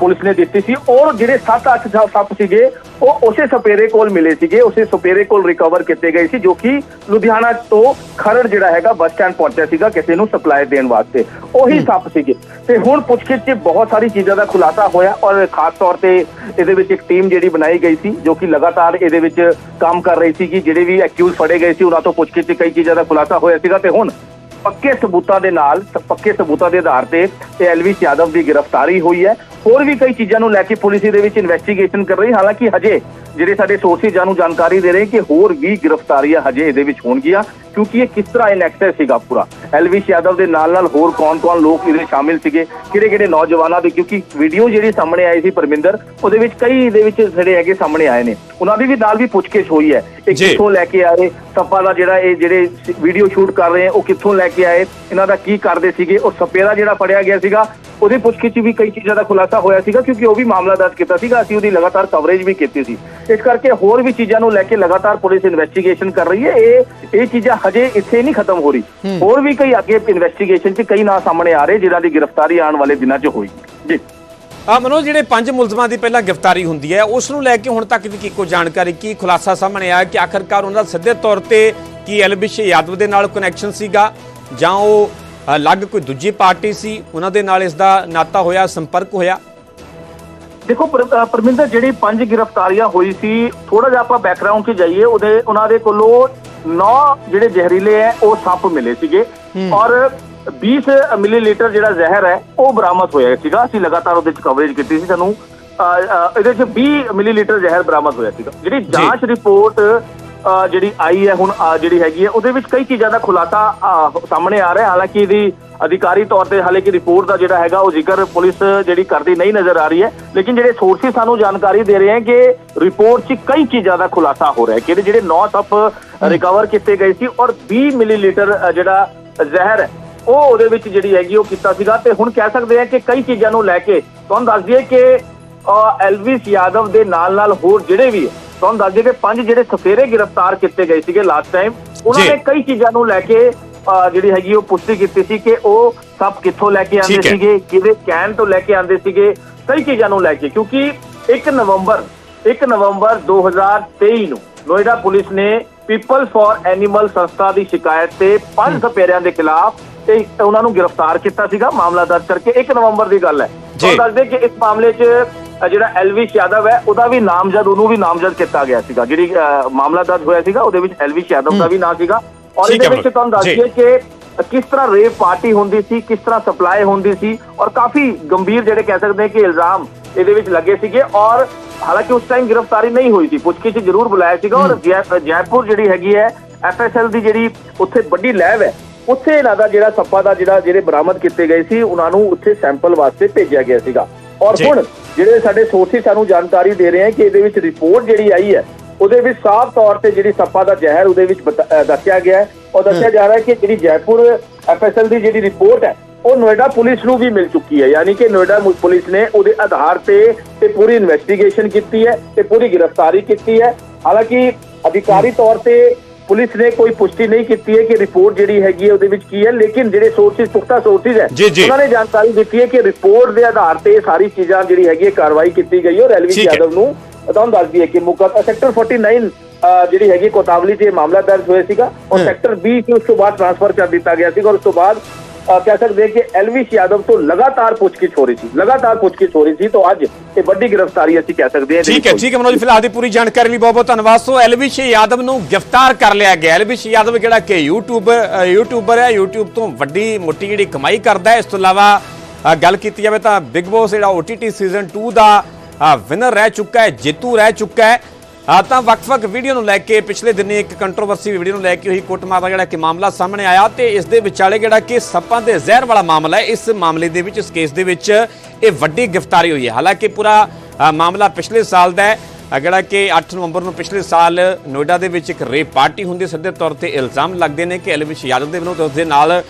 ਪੁਲਿਸ ਨੇ ਦਿੱਤੀ ਸੀ। ਔਰ ਜਿਹੜੇ 7-8 ਸੱਪ ਸੀਗੇ ਉਹ ਉਸੇ ਸਪੇਰੇ ਕੋਲ ਮਿਲੇ ਸੀਗੇ। ਉਸੇ ਸਪੇਰੇ ਕੋਲ ਰਿਕਵਰ ਕੀਤੇ ਗਏ ਸੀ ਜੋ ਕਿ ਲੁਧਿਆਣਾ ਤੋਂ ਖਰੜ ਜਿਹੜਾ ਹੈਗਾ ਬੱਸ ਸਟੈਂਡ ਪਹੁੰਚਿਆ ਸੀਗਾ ਕਿਸੇ ਨੂੰ ਸਪਲਾਈ ਦੇਣ ਵਾਸਤੇ। ਉਹੀ ਸੱਪ ਸੀਗੇ। ਤੇ ਹੁਣ ਪੁੱਛਗਿੱਛ 'ਚ ਬਹੁਤ ਸਾਰੀ ਚੀਜ਼ਾਂ ਦਾ ਖੁਲਾਸਾ ਹੋਇਆ ਔਰ ਖਾਸ ਤੌਰ ਤੇ ਇਹਦੇ ਵਿੱਚ ਇੱਕ ਟੀਮ ਜਿਹੜੀ ਬਣਾਈ ਗਈ ਸੀ ਜੋ ਕਿ ਲਗਾਤਾਰ ਇਹਦੇ ਵਿੱਚ ਕੰਮ ਕਰ ਰਹੀ ਸੀ ਕਿ ਜਿਹੜੇ ਵੀ ਅਕਿਊਜ਼ ਫੜੇ ਗਏ ਸੀ ਉਹਨਾਂ ਤੋਂ ਪੁੱਛਗਿੱਛ 'ਚ ਕਈ ਚੀਜ਼ਾਂ ਦਾ ਖੁਲਾਸਾ ਹੋਇਆ ਸੀਗਾ। ਤੇ ਹੁਣ ਪੱਕੇ ਸਬੂਤਾਂ ਦੇ ਨਾਲ ਪੱਕੇ ਸਬੂਤਾਂ ਦੇ ਆਧਾਰ ਤੇ ਇਹ ਐਲਵਿਸ ਯਾਦਵ ਦੀ ਗ੍ਰਿਫਤਾਰੀ ਹੋਈ ਹੈ। ਹੋਰ ਵੀ ਕਈ ਚੀਜ਼ਾਂ ਨੂੰ ਲੈ ਕੇ ਪੁਲਿਸ ਇਹਦੇ ਵਿੱਚ ਇਨਵੈਸਟੀਗੇਸ਼ਨ ਕਰ ਰਹੀ ਹਾਲਾਂਕਿ ਹਜੇ ਜਿਹੜੇ ਸਾਡੇ ਸੋਰਸਿਸ ਜਾਨੂੰ ਜਾਣਕਾਰੀ ਦੇ ਰਹੇ ਕਿ ਹੋਰ ਵੀ ਗ੍ਰਿਫਤਾਰੀਆਂ ਹਜੇ ਇਹਦੇ ਵਿੱਚ ਹੋਣਗੀਆਂ ਕਿਉਂਕਿ ਇਹ ਕਿਸ ਤਰ੍ਹਾਂ ਇਨਐਕਸੈਸ ਸੀਗਾ ਪੂਰਾ। ਐਲਵਿਸ ਯਾਦਵ ਦੇ ਨਾਲ ਨਾਲ ਹੋਰ ਕੌਣ-ਕੌਣ ਲੋਕ ਇਹਦੇ ਸ਼ਾਮਿਲ ਸੀਗੇ ਕਿਹੜੇ-ਕਿਹੜੇ ਨੌਜਵਾਨਾਂ ਦੇ ਕਿਉਂਕਿ ਵੀਡੀਓ ਜਿਹੜੀ ਸਾਹਮਣੇ ਆਈ ਸੀ ਪਰਮਿੰਦਰ ਉਹਦੇ ਵਿੱਚ ਕਈ ਇਹਦੇ ਵਿੱਚ ਜਿਹੜੇ ਹੈਗੇ ਸਾਹਮਣੇ ਆਏ ਨੇ। ਉਹਨਾਂ ਦੀ ਵੀ ਨਾਲ ਵੀ ਪੁੱਛਗਿੱਛ ਹੋਈ ਹੈ। ਇਹ। ਕਿੱਥੋਂ ਲੈ ਕੇ ਆਏ ਸੱਪਾਂ ਦਾ ਜਿਹੜਾ ਇਹ ਜਿਹੜੇ ਵੀਡੀਓ ਸ਼ੂਟ ਕਰ ਰਹੇ ਆ ਉਹ ਕਿੱਥੋਂ ਲੈ ਕੇ ਆਏ ਇਹਨਾਂ ਦਾ ਕੀ ਕਰਦੇ ਸੀਗੇ ਉਹ ਸਪੇਰਾ ਜਿਹੜਾ ਫੜਿਆ ਗਿਆ ਸੀਗਾ ਉਹਦੀ ਪੁੱਛਗਿੱਛ ਵੀ ਕਈ ਚੀਜ਼ਾਂ ਦਾ ਖੁਲਾਸਾ ਹੋਇਆ ਸੀਗਾ ਕਿਉਂਕਿ ਉਹ ਵੀ ਮਾਮਲਾ ਦਰਜ ਕੀਤਾ ਸੀਗਾ। ਅਸੀਂ ਉਹਦੀ ਲਗਾਤਾਰ ਕਵਰੇਜ ਵੀ ਕੀਤੀ ਸੀ। ਇਸ ਕਰਕੇ ਹੋਰ ਵੀ ਚੀਜ਼ਾਂ ਨੂੰ ਲੈ ਕੇ ਲਗਾਤਾਰ ਪੁਲਿਸ ਇਨਵੈਸਟੀਗੇਸ਼ਨ ਕਰ ਰਹੀ ਹੈ। ਇਹ ਇਹ ਚੀਜ਼ਾਂ ਹਜੇ ਇੱਥੇ ਨਹੀਂ ਖਤਮ ਹੋ ਰਹੀ। ਹੋਰ ਵੀ ਕਈ ਅੱਗੇ ਇਨਵੈਸਟੀਗੇਸ਼ਨ 'ਚ ਕਈ ਨਾਂ ਸਾਹਮਣੇ ਆ ਰਹੇ ਜਿਨ੍ਹਾਂ ਦੀ ਗ੍ਰਿਫਤਾਰੀ ਆਉਣ ਵਾਲੇ ਦਿਨਾਂ 'ਚ ਹੋਈ। ਜੀ। ਆ ਮਨੋਜ ਜਿਹੜੇ ਪੰਜ ਮੁਲਜ਼ਮਾਂ ਦੀ ਪਹਿਲਾਂ ਗ੍ਰਿਫਤਾਰੀ ਹੁੰਦੀ ਹੈ ਉਸ ਨੂੰ ਲੈ ਕੇ ਹੁਣ ਤੱਕ ਵੀ ਕੀ ਕੋਈ ਜਾਣਕਾਰੀ ਕੀ ਖੁਲਾਸਾ ਸਾਹਮਣੇ ਆਇਆ ਕਿ ਆਖਰਕਾਰ ਉਹਨਾਂ ਦਾ ਸਿੱਧੇ ਤੌਰ ਤੇ ਕੀ ਐਲਬਿਸ਼ ਯਾਦਵ ਦੇ ਨਾਲ ਕਨੈਕਸ਼ਨ ਸੀਗਾ ਜਾਂ ਉਹ ਅਲੱਗ ਕੋਈ ਦੂਜੀ ਪਾਰਟੀ ਸੀ ਉਹਨਾਂ ਦੇ ਨਾਲ ਇਸ ਦਾ ਨਾਤਾ ਹੋਇਆ ਸੰਪਰਕ ਹੋਇਆ? ਦੇਖੋ ਪਰਮਿੰਦਰ ਜਿਹੜੀ ਪੰਜ ਗ੍ਰਿਫਤਾਰੀਆਂ ਹੋਈ ਸੀ ਥੋੜਾ ਜਿਹਾ ਆਪਾਂ ਬੈਕਗ੍ਰਾਉਂਡ 'ਚ ਜਾਈਏ ਉਹਦੇ ਉਹਨਾਂ ਦੇ ਕੋਲੋਂ 9 ਜਿਹੜੇ ਜ਼ਹਿਰੀਲੇ ਹੈ ਉਹ ਸੱਪ ਮਿਲੇ ਸੀਗੇ। ਔਰ 20 ਮਿਲੀਲੀਟਰ ਜਿਹੜਾ ਜ਼ਹਿਰ ਹੈ ਉਹ ਬਰਾਮਦ ਹੋਇਆ ਸੀਗਾ। ਅਸੀਂ ਲਗਾਤਾਰ ਉਹਦੇ 'ਚ ਕਵਰੇਜ ਕੀਤੀ ਸੀ ਸਾਨੂੰ। ਇਹਦੇ 'ਚ 20 ਮਿਲੀਲੀਟਰ ਜ਼ਹਿਰ ਬਰਾਮਦ ਹੋਇਆ ਸੀਗਾ। ਜਿਹੜੀ ਜਾਂਚ ਰਿਪੋਰਟ ਜਿਹੜੀ ਆਈ ਹੈ ਹੁਣ ਜਿਹੜੀ ਹੈਗੀ ਹੈ, ਉਹਦੇ ਵਿੱਚ ਕਈ ਚੀਜ਼ਾਂ ਦਾ ਖੁਲਾਸਾ ਸਾਹਮਣੇ ਆ ਰਿਹਾ। ਹਾਲਾਂਕਿ ਇਹਦੀ ਅਧਿਕਾਰੀ ਤੌਰ ਤੇ ਹਾਲੇ ਕਿ ਰਿਪੋਰਟ ਦਾ ਜਿਹੜਾ ਹੈਗਾ, ਉਹ ਜ਼ਿਕਰ ਪੁਲਿਸ ਜਿਹੜੀ ਕਰਦੀ ਨਹੀਂ ਨਜ਼ਰ ਆ ਰਹੀ ਹੈ। ਲੇਕਿਨ ਜਿਹੜੇ ਸੋਰਸਿਸ ਸਾਨੂੰ ਜਾਣਕਾਰੀ ਦੇ ਰਹੇ ਹਨ ਕਿ ਰਿਪੋਰਟ 'ਚ ਕਈ ਚੀਜ਼ਾਂ ਦਾ ਖੁਲਾਸਾ ਹੋ ਰਿਹਾ ਹੈ। ਕਿ ਜਿਹੜੇ 9 ਸੱਪ ਰਿਕਵਰ ਕੀਤੇ ਗਏ ਸੀ ਔਰ 20 ਮਿਲੀਲੀਟਰ ਜਿਹੜਾ ਜ਼ਹਿਰ ਹੈ, ਉਹ ਉਹਦੇ ਵਿੱਚ ਜਿਹੜੀ ਹੈਗੀ, ਉਹ ਕੀਤਾ ਸੀਗਾ। ਤੇ ਹੁਣ ਕਹਿ ਸਕਦੇ ਹਾਂ ਕਿ ਕਈ ਚੀਜ਼ਾਂ ਨੂੰ ਲੈ ਕੇ ਤੁਹਾਨੂੰ ਦੱਸ ਦਈਏ ਕਿ ਐਲਵਿਸ ਯਾਦਵ ਦੇ ਨਾਲ ਨਾਲ ਹੋਰ ਜਿਹੜੇ ਵੀ ਤੁਹਾਨੂੰ ਦੱਸ ਦਈਏ ਕਿ ਪੰਜ ਜਿਹੜੇ ਸਫੇਰੇ ਗ੍ਰਿਫਤਾਰ ਕੀਤੇ ਗਏ ਸੀਗੇ ਲਾਸਟ ਟਾਈਮ ਉਹਨਾਂ। ਨੇ ਕਈ ਚੀਜ਼ਾਂ ਨੂੰ ਲੈ ਕੇ ਜਿਹੜੀ ਹੈਗੀ ਉਹ ਪੁਸ਼ਟੀ ਕੀਤੀ ਸੀ ਕਿ ਉਹ ਸਭ ਕਿੱਥੋਂ ਲੈ ਕੇ ਆਉਂਦੇ। ਸੀਗੇ ਕਿਹਦੇ ਕੈਨ ਤੋਂ ਲੈ ਕੇ ਆਉਂਦੇ ਸੀਗੇ ਕਈ ਚੀਜ਼ਾਂ ਨੂੰ ਲੈ ਕੇ ਕਿਉਂਕਿ 1 ਨਵੰਬਰ 1 ਨਵੰਬਰ 2023 ਨੂੰ ਨੋਇਡਾ ਪੁਲਿਸ ਨੇ ਪੀਪਲ ਫॉर ਐਨੀਮਲ ਸੰਸਥਾ ਦੀ ਸ਼ਿਕਾਇਤ ਤੇ ਪੰਜ ਸਪੇਰਿਆਂ ਦੇ ਖਿਲਾਫ ਤੇ ਉਹਨਾਂ ਨੂੰ ਗ੍ਰਿਫਤਾਰ ਕੀਤਾ ਸੀਗਾ ਮਾਮਲਾ ਦਰਜ ਕਰਕੇ 1 ਨਵੰਬਰ ਦੀ ਗੱਲ ਹੈ। ਤੁਹਾਨੂੰ ਦੱਸਦੇ ਕਿ ਇਸ ਮਾਮਲੇ 'ਚ ਜਿਹੜਾ ਐਲਵਿਸ਼ ਯਾਦਵ ਹੈ ਉਹਦਾ ਵੀ ਨਾਮਜ਼ਦ ਉਹਨੂੰ ਵੀ ਨਾਮਜ਼ਦ ਕੀਤਾ ਗਿਆ ਸੀਗਾ। ਜਿਹੜੀ ਮਾਮਲਾ ਦਰਜ ਹੋਇਆ ਸੀਗਾ ਉਹਦੇ ਵਿੱਚ ਐਲਵਿਸ਼ ਯਾਦਵ ਦਾ ਵੀ ਨਾਮ ਸੀਗਾ। ਔਰ ਇਹਦੇ ਵਿੱਚ ਤੁਹਾਨੂੰ ਦੱਸ। ਦਈਏ ਕਿ ਕਿਸ ਤਰ੍ਹਾਂ ਰੇਪ ਪਾਰਟੀ ਹੁੰਦੀ ਸੀ ਕਿਸ ਤਰ੍ਹਾਂ ਸਪਲਾਈ ਹੁੰਦੀ ਸੀ ਔਰ ਕਾਫੀ ਗੰਭੀਰ ਜਿਹੜੇ ਕਹਿ ਸਕਦੇ ਹਾਂ ਕਿ ਇਲਜ਼ਾਮ ਇਹਦੇ ਵਿੱਚ ਲੱਗੇ ਸੀਗੇ। ਔਰ ਹਾਲਾਂਕਿ ਉਸ ਟਾਈਮ ਗ੍ਰਿਫਤਾਰੀ ਨਹੀਂ ਹੋਈ ਸੀ ਪੁੱਛਗਿੱਛ ਜ਼ਰੂਰ ਬੁਲਾਇਆ ਸੀਗਾ। ਔਰ ਜੈਪੁਰ ਜਿਹੜੀ ਹੈਗੀ ਹੈ ਐਫਐਸਐਲ ਦੀ ਜਿਹੜੀ ਉੱਥੇ ਵੱਡੀ ਲੈਬ ਹੈ ਉੱਥੇ ਇਹਨਾਂ ਦਾ ਜਿਹੜਾ ਸੱਪਾ ਦਾ ਜਿਹੜਾ ਜਿਹੜੇ ਬਰਾਮਦ ਕੀਤੇ ਗਏ ਸੀ ਉਹਨਾਂ ਨੂੰ ਉੱਥੇ ਸੈਂਪਲ ਵਾਸਤੇ ਭੇਜਿਆ ਗਿਆ ਸੀਗਾ। ਔਰ। ਹੁਣ ਜਿਹੜੇ ਸਾਡੇ ਸੋਰਸਿਸ ਸਾਨੂੰ ਜਾਣਕਾਰੀ ਦੇ ਰਹੇ ਹਨ ਕਿ ਇਹਦੇ ਵਿੱਚ ਰਿਪੋਰਟ ਜਿਹੜੀ ਆਈ ਹੈ ਉਹਦੇ ਵਿੱਚ ਸਾਫ਼ ਤੌਰ ਤੇ ਜਿਹੜੀ ਸੱਪਾ ਦਾ ਜ਼ਹਿਰ ਉਹਦੇ ਵਿੱਚ ਦੱਸਿਆ ਗਿਆ ਹੈ ਔਰ ਦੱਸਿਆ ਜਾ ਰਿਹਾ ਹੈ ਕਿ ਜਿਹੜੀ ਜੈਪੁਰ ਐਫਐਸਐਲ ਦੀ ਜਿਹੜੀ ਰਿਪੋਰਟ ਹੈ ਉਹ ਨੋਇਡਾ ਪੁਲਿਸ ਨੂੰ ਵੀ ਮਿਲ ਚੁੱਕੀ ਹੈ। ਯਾਨੀ ਕਿ ਨੋਇਡਾ ਪੁਲਿਸ ਨੇ ਉਹਦੇ ਆਧਾਰ ਤੇ ਤੇ ਪੂਰੀ ਇਨਵੈਸਟੀਗੇਸ਼ਨ ਕੀਤੀ ਹੈ ਤੇ ਪੂਰੀ ਗ੍ਰਿਫਤਾਰੀ ਕੀਤੀ ਹੈ। ਹਾਲਾਂਕਿ ਅਧਿਕਾਰੀ ਤੌਰ ਤੇ ਪੁਲਿਸ ਨੇ ਕੋਈ ਪੁਸ਼ਟੀ ਨਹੀਂ ਕੀਤੀ ਹੈ ਕਿ ਰਿਪੋਰਟ ਜਿਹੜੀ ਹੈਗੀ ਹੈ ਉਹਦੇ ਵਿੱਚ ਕੀ ਹੈ ਲੇਕਿਨ ਜਿਹੜੇ ਸੋਰਸਿਸ ਪੁਖਤਾ ਸੋਰਸਿਸ ਹੈ। ਉਹਨਾਂ ਨੇ ਜਾਣਕਾਰੀ ਦਿੱਤੀ ਹੈ ਕਿ ਰਿਪੋਰਟ ਦੇ ਆਧਾਰ ਤੇ ਇਹ ਸਾਰੀ ਚੀਜ਼ਾਂ ਜਿਹੜੀ ਹੈਗੀ ਹੈ ਕਾਰਵਾਈ ਕੀਤੀ ਗਈ ਹੈ ਔਰ ਐਲਵੀ ਹੈ। ਯਾਦਵ ਨੂੰ ਤੁਹਾਨੂੰ ਦੱਸ ਦਈਏ ਕਿ ਮੁਕੱਦਮਾ ਸੈਕਟਰ 49 ਅਹ, ਜਿਹੜੀ ਹੈਗੀ ਕੋਤਾਵਲੀ 'ਚ ਇਹ ਮਾਮਲਾ ਦਰਜ ਹੋਇਆ ਸੀਗਾ ਔਰ। ਸੈਕਟਰ 20 'ਚ ਉਸ ਤੋਂ ਬਾਅਦ ਟ੍ਰਾਂਸਫਰ ਕਰ ਦਿੱਤਾ ਗਿਆ ਸੀਗਾ ਔਰ ਉਸ ਤੋਂ ਬਾਅਦ ਕਹਿ ਸਕਦੇ ਕਿ ਐਲਵਿਸ਼ ਯਾਦਵ ਤੋਂ ਲਗਾਤਾਰ ਪੁੱਛਗਿੱਛ ਹੋ ਰਹੀ ਸੀ ਲਗਾਤਾਰ ਪੁੱਛਗਿੱਛ ਹੋ ਰਹੀ ਸੀ ਤਾਂ ਅੱਜ ਇਹ ਵੱਡੀ ਗ੍ਰਿਫਤਾਰੀ ਅਸੀਂ ਕਹਿ ਸਕਦੇ ਹਾਂ ਠੀਕ ਹੈ ਠੀਕ ਹੈ ਮਨੋਜ ਫਿਲਹਾਲ ਦੀ ਪੂਰੀ ਜਾਣਕਾਰੀ ਲਈ ਬਹੁਤ ਬਹੁਤ ਧੰਨਵਾਦ। ਸੋ ਐਲਵਿਸ਼ ਯਾਦਵ ਨੂੰ ਗ੍ਰਿਫਤਾਰ ਕਰ ਲਿਆ ਗਿਆ। ਐਲਵਿਸ਼ ਯਾਦਵ ਜਿਹੜਾ ਕਿ ਯੂਟਿਊਬਰ ਯੂਟਿਊਬਰ ਹੈ ਯੂਟਿਊਬ ਤੋਂ ਵੱਡੀ ਮੋਟੀ ਜਿਹੜੀ ਕਮਾਈ ਕਰਦਾ ਹੈ ਇਸ ਤੋਂ ਇਲਾਵਾ ਗੱਲ ਕੀਤੀ ਜਾਵੇ ਤਾਂ ਬਿਗ ਬੌਸ ਜਿਹੜਾ OTT ਸੀਜ਼ਨ 2 ਦਾ ਵਿਨਰ ਰਹਿ ਚੁੱਕਾ ਹੈ ਜੇਤੂ ਰਹਿ ਚੁੱਕਾ ਹੈ। ਆ ਤਾਂ ਵੱਖ-ਵੱਖ ਵੀਡੀਓ ਨੂੰ ਲੈ ਕੇ ਪਿਛਲੇ ਦਿਨੀ ਇੱਕ ਕੰਟਰੋਵਰਸੀ ਵੀਡੀਓ ਨੂੰ ਲੈ ਕੇ ਹੋਈ ਕੁੱਟਮਾਰ ਦਾ ਜਿਹੜਾ ਕਿ ਮਾਮਲਾ ਸਾਹਮਣੇ ਆਇਆ ਤੇ ਇਸ ਦੇ ਵਿਚਾਲੇ ਜਿਹੜਾ ਕਿ ਸੱਪਾਂ ਦੇ ਜ਼ਹਿਰ ਵਾਲਾ ਮਾਮਲਾ ਹੈ। ਇਸ ਮਾਮਲੇ ਦੇ ਵਿੱਚ, ਇਸ ਕੇਸ ਦੇ ਵਿੱਚ ਇਹ ਵੱਡੀ ਗ੍ਰਿਫਤਾਰੀ ਹੋਈ ਹੈ। ਹਾਲਾਂਕਿ ਪੂਰਾ ਮਾਮਲਾ ਪਿਛਲੇ ਸਾਲ ਦਾ ਹੈ। ਜਿਹੜਾ ਕਿ 8 ਨਵੰਬਰ ਨੂੰ ਪਿਛਲੇ ਸਾਲ ਨੋਇਡਾ ਦੇ ਵਿੱਚ ਇੱਕ ਰੇਪ ਪਾਰਟੀ ਹੁੰਦੀ ਸਿੱਧੇ ਤੌਰ ਤੇ ਇਲਜ਼ਾਮ ਲੱਗਦੇ ਨੇ ਕਿ ਐਲਵਿਸ਼ ਯਾਦਵ ਦੇ ਵੱਲੋਂ ਤੇ ਉਸ ਦੇ ਨਾਲ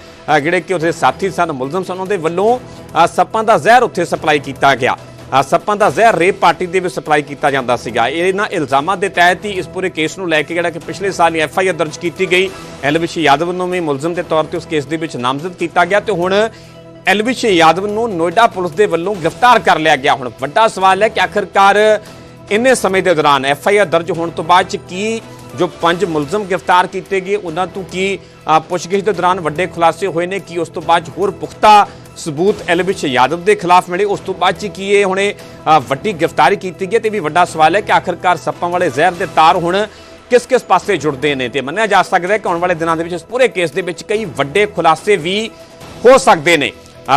ਜਿਹੜੇ ਕਿ ਉਸਦੇ ਸਾਥੀ ਸਨ, ਮੁਲਜ਼ਮ ਸਨ ਉਹਨਾਂ ਦੇ ਵੱਲੋਂ ਸੱਪਾਂ ਦਾ ਜ਼ਹਿਰ ਉੱਥੇ ਸਪਲਾਈ ਕੀਤਾ ਗਿਆ। ਸੱਪਾਂ ਦਾ ਜ਼ਹਿਰ ਰੇਪ ਪਾਰਟੀ ਦੇ ਵਿੱਚ ਸਪਲਾਈ ਕੀਤਾ ਜਾਂਦਾ ਸੀਗਾ। ਇਹਨਾਂ ਇਲਜ਼ਾਮਾਂ ਦੇ ਤਹਿਤ ਹੀ ਇਸ ਪੂਰੇ ਕੇਸ ਨੂੰ ਲੈ ਕੇ ਜਿਹੜਾ ਕਿ ਪਿਛਲੇ ਸਾਲ ਹੀ ਐਫ ਆਈ ਆਰ ਦਰਜ ਕੀਤੀ ਗਈ। ਐਲਵਿਸ਼ ਯਾਦਵ ਨੂੰ ਵੀ ਮੁਲਜ਼ਮ ਦੇ ਤੌਰ ਤੇ ਉਸ ਕੇਸ ਦੇ ਵਿੱਚ ਨਾਮਜ਼ਦ ਕੀਤਾ ਗਿਆ ਤੇ ਹੁਣ ਐਲਵਿਸ਼ ਯਾਦਵ ਨੂੰ ਨੋਇਡਾ ਪੁਲਿਸ ਦੇ ਵੱਲੋਂ ਗ੍ਰਿਫਤਾਰ ਕਰ ਲਿਆ ਗਿਆ। ਹੁਣ ਵੱਡਾ ਸਵਾਲ ਹੈ ਕਿ ਆਖਰਕਾਰ ਇੰਨੇ ਸਮੇਂ ਦੇ ਦੌਰਾਨ ਐਫ ਆਈ ਆਰ ਦਰਜ ਹੋਣ ਤੋਂ ਬਾਅਦ ਚ ਕੀ ਜੋ ਪੰਜ ਮੁਲਜ਼ਮ ਗ੍ਰਿਫਤਾਰ ਕੀਤੇ ਗਏ, ਉਹਨਾਂ ਤੋਂ ਕੀ ਪੁੱਛਗਿੱਛ ਦੇ ਦੌਰਾਨ ਵੱਡੇ ਖੁਲਾਸੇ ਹੋਏ ਨੇ, ਕਿ ਉਸ ਤੋਂ ਬਾਅਦ 'ਚ ਹੋਰ ਪੁਖਤਾ ਸਬੂਤ ਐਲਵਿਸ਼ ਯਾਦਵ ਦੇ ਖਿਲਾਫ ਮਿਲੇ। ਉਸ ਤੋਂ ਬਾਅਦ 'ਚ ਕੀ ਇਹ ਹੁਣੇ ਵੱਡੀ ਗ੍ਰਿਫਤਾਰੀ ਕੀਤੀ ਗਈ ਤੇ ਵੀ ਵੱਡਾ ਸਵਾਲ ਹੈ ਕਿ ਆਖਰਕਾਰ ਸੱਪਾਂ ਵਾਲੇ ਜ਼ਹਿਰ ਦੇ ਤਾਰ ਹੁਣ ਕਿਸ ਕਿਸ ਪਾਸੇ ਜੁੜਦੇ ਨੇ ਤੇ ਮੰਨਿਆ ਜਾ ਸਕਦਾ ਹੈ ਕਿ ਆਉਣ ਵਾਲੇ ਦਿਨਾਂ ਦੇ ਵਿੱਚ ਇਸ ਪੂਰੇ ਕੇਸ ਦੇ ਵਿੱਚ ਕਈ ਵੱਡੇ ਖੁਲਾਸੇ ਵੀ ਹੋ ਸਕਦੇ ਨੇ।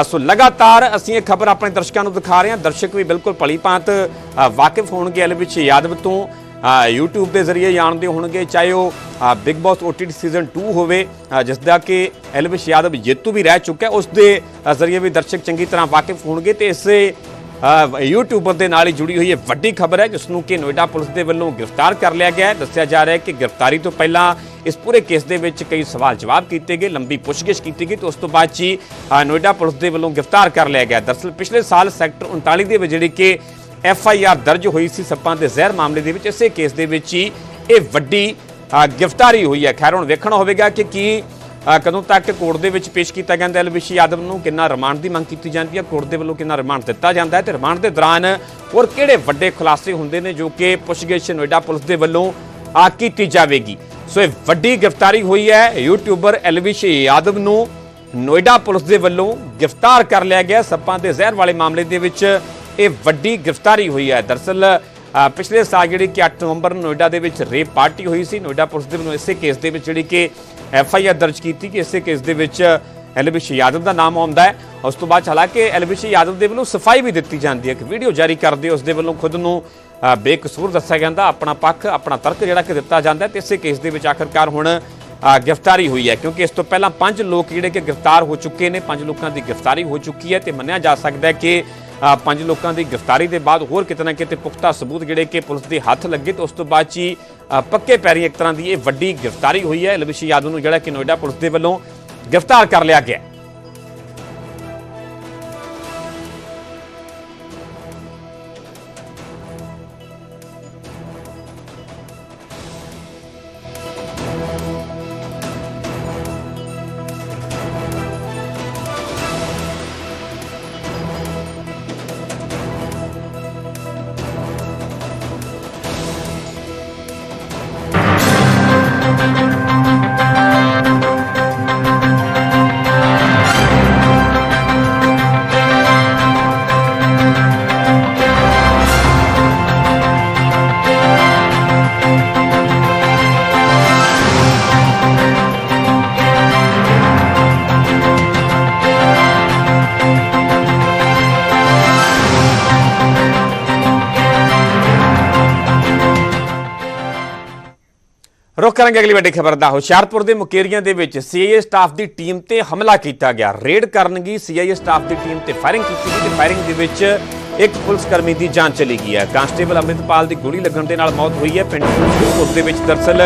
ਸੋ ਲਗਾਤਾਰ ਅਸੀਂ ਇਹ ਖਬਰ ਆਪਣੇ ਦਰਸ਼ਕਾਂ ਨੂੰ ਦਿਖਾ ਰਹੇ ਹਾਂ। ਦਰਸ਼ਕ ਵੀ ਬਿਲਕੁਲ ਭਲੀ ਭਾਂਤ ਵਾਕਿਫ ਹੋਣਗੇ ਐਲਵਿਸ਼ ਯਾਦਵ ਤੋਂ। YouTube ਦੇ ਜ਼ਰੀਏ ਜਾਣਦੇ ਹੋਣਗੇ ਚਾਹੇ ਉਹ ਬਿਗ ਬੌਸ OTT ਸੀਜ਼ਨ 2 ਹੋਵੇ ਅ, ਜਿਸ ਦਾ ਕਿ ਐਲਵਿਸ਼ ਯਾਦਵ ਜੇਤੂ ਵੀ ਰਹਿ ਚੁੱਕਾ ਉਸ ਦੇ ਜ਼ਰੀਏ ਵੀ ਦਰਸ਼ਕ ਚੰਗੀ ਤਰ੍ਹਾਂ ਵਾਕਿਫ ਹੋਣਗੇ ਤੇ ਇਸੇ ਯੂਟਿਊਬਰ ਦੇ ਨਾਲ ਹੀ ਜੁੜੀ ਹੋਈ ਇਹ ਵੱਡੀ ਖਬਰ ਹੈ ਜਿਸ ਨੂੰ ਕਿ ਨੋਇਡਾ ਪੁਲਿਸ ਦੇ ਵੱਲੋਂ ਗ੍ਰਿਫਤਾਰ ਕਰ ਲਿਆ ਗਿਆ ਹੈ। ਦੱਸਿਆ ਜਾ ਰਿਹਾ ਹੈ ਕਿ ਗ੍ਰਿਫਤਾਰੀ ਤੋਂ ਪਹਿਲਾਂ ਇਸ ਪੂਰੇ ਕੇਸ ਦੇ ਵਿੱਚ ਕਈ ਸਵਾਲ ਜਵਾਬ ਕੀਤੇ ਗਏ ਲੰਬੀ ਪੁੱਛਗਿੱਛ ਕੀਤੀ ਗਈ ਤੇ ਉਸ ਤੋਂ ਬਾਅਦ 'ਚ ਹੀ ਨੋਇਡਾ ਪੁਲਿਸ ਦੇ ਵੱਲੋਂ ਗ੍ਰਿਫਤਾਰ ਕਰ ਲਿਆ ਗਿਆ। ਦਰਅਸਲ ਪਿਛਲੇ ਸਾਲ ਸੈਕਟਰ 39 ਦੇ ਵਿੱਚ ਜਿਹੜੀ ਕਿ ਐਫ ਆਈ ਆਰ ਦਰਜ ਹੋਈ ਸੀ ਸੱਪਾਂ ਦੇ ਜ਼ਹਿਰ ਮਾਮਲੇ ਦੇ ਵਿੱਚ, ਇਸੇ ਕੇਸ ਦੇ ਵਿੱਚ ਹੀ ਇਹ ਵੱਡੀ ਗ੍ਰਿਫਤਾਰੀ ਹੋਈ ਹੈ। ਖੈਰ, ਹੁਣ ਵੇਖਣਾ ਹੋਵੇਗਾ ਕਿ ਕੀ ਕਦੋਂ ਤੱਕ ਕੋਰਟ ਦੇ ਵਿੱਚ ਪੇਸ਼ ਕੀਤਾ ਜਾਂਦਾ। ਹੈ ਐਲਵਿਸ਼ ਯਾਦਵ ਨੂੰ ਕਿੰਨਾ ਰਿਮਾਂਡ ਦੀ ਮੰਗ ਕੀਤੀ ਜਾਂਦੀ ਹੈ? ਕੋਰਟ ਦੇ ਵੱਲੋਂ ਕਿੰਨਾ ਰਿਮਾਂਡ ਦਿੱਤਾ ਜਾਂਦਾ ਹੈ? ਤੇ ਰਿਮਾਂਡ ਦੇ ਦੌਰਾਨ ਹੋਰ ਕਿਹੜੇ ਵੱਡੇ ਖੁਲਾਸੇ ਹੁੰਦੇ ਨੇ ਜੋ ਕਿ ਪੁੱਛਗਿੱਛ ਨੋਇਡਾ ਪੁਲਿਸ ਦੇ ਵੱਲੋਂ ਆ ਕੀਤੀ ਜਾਵੇਗੀ? ਸੋ ਇਹ ਵੱਡੀ ਗ੍ਰਿਫਤਾਰੀ ਹੋਈ ਹੈ। ਯੂਟਿਊਬਰ ਐਲਵਿਸ਼ੀ ਯਾਦਵ ਨੂੰ ਨੋਇਡਾ ਪੁਲਿਸ ਦੇ ਵੱਲੋਂ ਗ੍ਰਿਫਤਾਰ ਕਰ ਲਿਆ ਗਿਆ। ਸੱਪਾਂ ਦੇ ਜ਼ਹਿਰ ਵਾਲੇ ਮਾਮਲੇ ਦੇ ਵਿੱਚ ਇਹ ਵੱਡੀ ਗ੍ਰਿਫਤਾਰੀ ਹੋਈ ਹੈ। ਦਰਅਸਲ ਪਿਛਲੇ ਸਾਲ ਜਿਹੜੀ ਕਿ 8 ਨਵੰਬਰ ਨੂੰ ਨੋਇਡਾ ਦੇ ਵਿੱਚ ਰੇਪ ਪਾਰਟੀ ਹੋਈ ਸੀ, ਨੋਇਡਾ ਪੁਲਿਸ ਦੇ ਵੱਲੋਂ ਇਸੇ ਕੇਸ ਦੇ ਵਿੱਚ ਜਿਹੜੀ ਕਿ ਐਫ ਆਈ ਆਰ ਦਰਜ ਕੀਤੀ ਕਿ ਇਸੇ ਕੇਸ ਦੇ ਵਿੱਚ ਐਲਵਿਸ਼ ਯਾਦਵ ਦਾ ਨਾਮ ਆਉਂਦਾ ਹੈ। ਉਸ ਤੋਂ ਬਾਅਦ ਹਾਲਾਂਕਿ ਐਲਵਿਸ਼ ਯਾਦਵ ਦੇ ਵੱਲੋਂ ਸਫ਼ਾਈ ਵੀ ਦਿੱਤੀ ਜਾਂਦੀ ਹੈ। ਕਿ ਵੀਡੀਓ ਜਾਰੀ ਕਰਦੇ ਉਸ ਦੇ ਵੱਲੋਂ ਖੁਦ ਨੂੰ ਬੇਕਸੂਰ ਦੱਸਿਆ ਜਾਂਦਾ, ਆਪਣਾ ਪੱਖ, ਆਪਣਾ ਤਰਕ ਜਿਹੜਾ ਕਿ ਦਿੱਤਾ ਜਾਂਦਾ ਹੈ ਤੇ ਇਸੇ ਕੇਸ ਦੇ ਵਿੱਚ ਆਖਰਕਾਰ ਹੁਣ ਗ੍ਰਿਫਤਾਰੀ ਹੋਈ ਹੈ। ਕਿਉਂਕਿ ਇਸ ਤੋਂ ਪਹਿਲਾਂ ਪੰਜ ਲੋਕ ਜਿਹੜੇ ਕਿ ਗ੍ਰਿਫਤਾਰ ਹੋ ਚੁੱਕੇ ਨੇ, ਪੰਜ ਲੋਕਾਂ ਦੀ ਗ੍ਰਿਫਤਾਰੀ ਹੋ ਚੁੱਕੀ ਹੈ ਤੇ ਮੰਨਿਆ ਜਾ ਸਕਦਾ ਹੈ ਕਿ ਪੰਜ ਲੋਕਾਂ ਦੀ ਗ੍ਰਿਫਤਾਰੀ ਦੇ ਬਾਅਦ ਹੋਰ ਕਿਤੇ ਨਾ ਕਿਤੇ ਪੁਖਤਾ ਸਬੂਤ ਜਿਹੜੇ ਕਿ ਪੁਲਿਸ ਦੇ ਹੱਥ ਲੱਗੇ ਤੇ ਉਸ ਤੋਂ ਬਾਅਦ 'ਚ ਹੀ ਅ, ਪੱਕੇ ਪੈਰੀ ਇੱਕ ਤਰ੍ਹਾਂ ਦੀ ਇਹ ਵੱਡੀ ਗ੍ਰਿਫਤਾਰੀ ਹੋਈ ਹੈ। ਲਵਿਸ਼ ਯਾਦਵ ਨੂੰ ਜਿਹੜਾ ਕਿ ਨੋਇਡਾ ਪੁਲਿਸ ਦੇ ਵੱਲੋਂ ਗ੍ਰਿਫਤਾਰ ਕਰ ਲਿਆ ਗਿਆ ਕਰਾਂਗੇ ਅਗਲੀ ਵੱਡੀ ਖਬਰ ਦਾ। ਹੁਸ਼ਿਆਰਪੁਰ ਦੇ ਮੁਕੇਰੀਆਂ ਦੇ ਵਿੱਚ ਸੀਆਈਏ ਸਟਾਫ ਦੀ ਟੀਮ ਤੇ ਹਮਲਾ ਕੀਤਾ ਗਿਆ। ਰੇਡ ਕਰਨ ਗਈ ਸੀਆਈਏ ਸਟਾਫ ਦੀ ਟੀਮ ਤੇ ਫਾਇਰਿੰਗ ਕੀਤੀ ਗਈ ਤੇ ਫਾਇਰਿੰਗ ਦੇ ਵਿੱਚ ਇੱਕ ਪੁਲਿਸ ਕਰਮੀ ਦੀ ਜਾਨ ਚਲੀ ਗਈ ਹੈ। ਕਾਂਸਟੇਬਲ ਅੰਮ੍ਰਿਤਪਾਲ ਦੀ ਗੋਲੀ ਲੱਗਣ ਦੇ ਨਾਲ ਮੌਤ ਹੋਈ ਹੈ। ਪਿੰਡ ਮਨਸੂਰਪੁਰ ਦੇ ਵਿੱਚ ਦਰਸਲ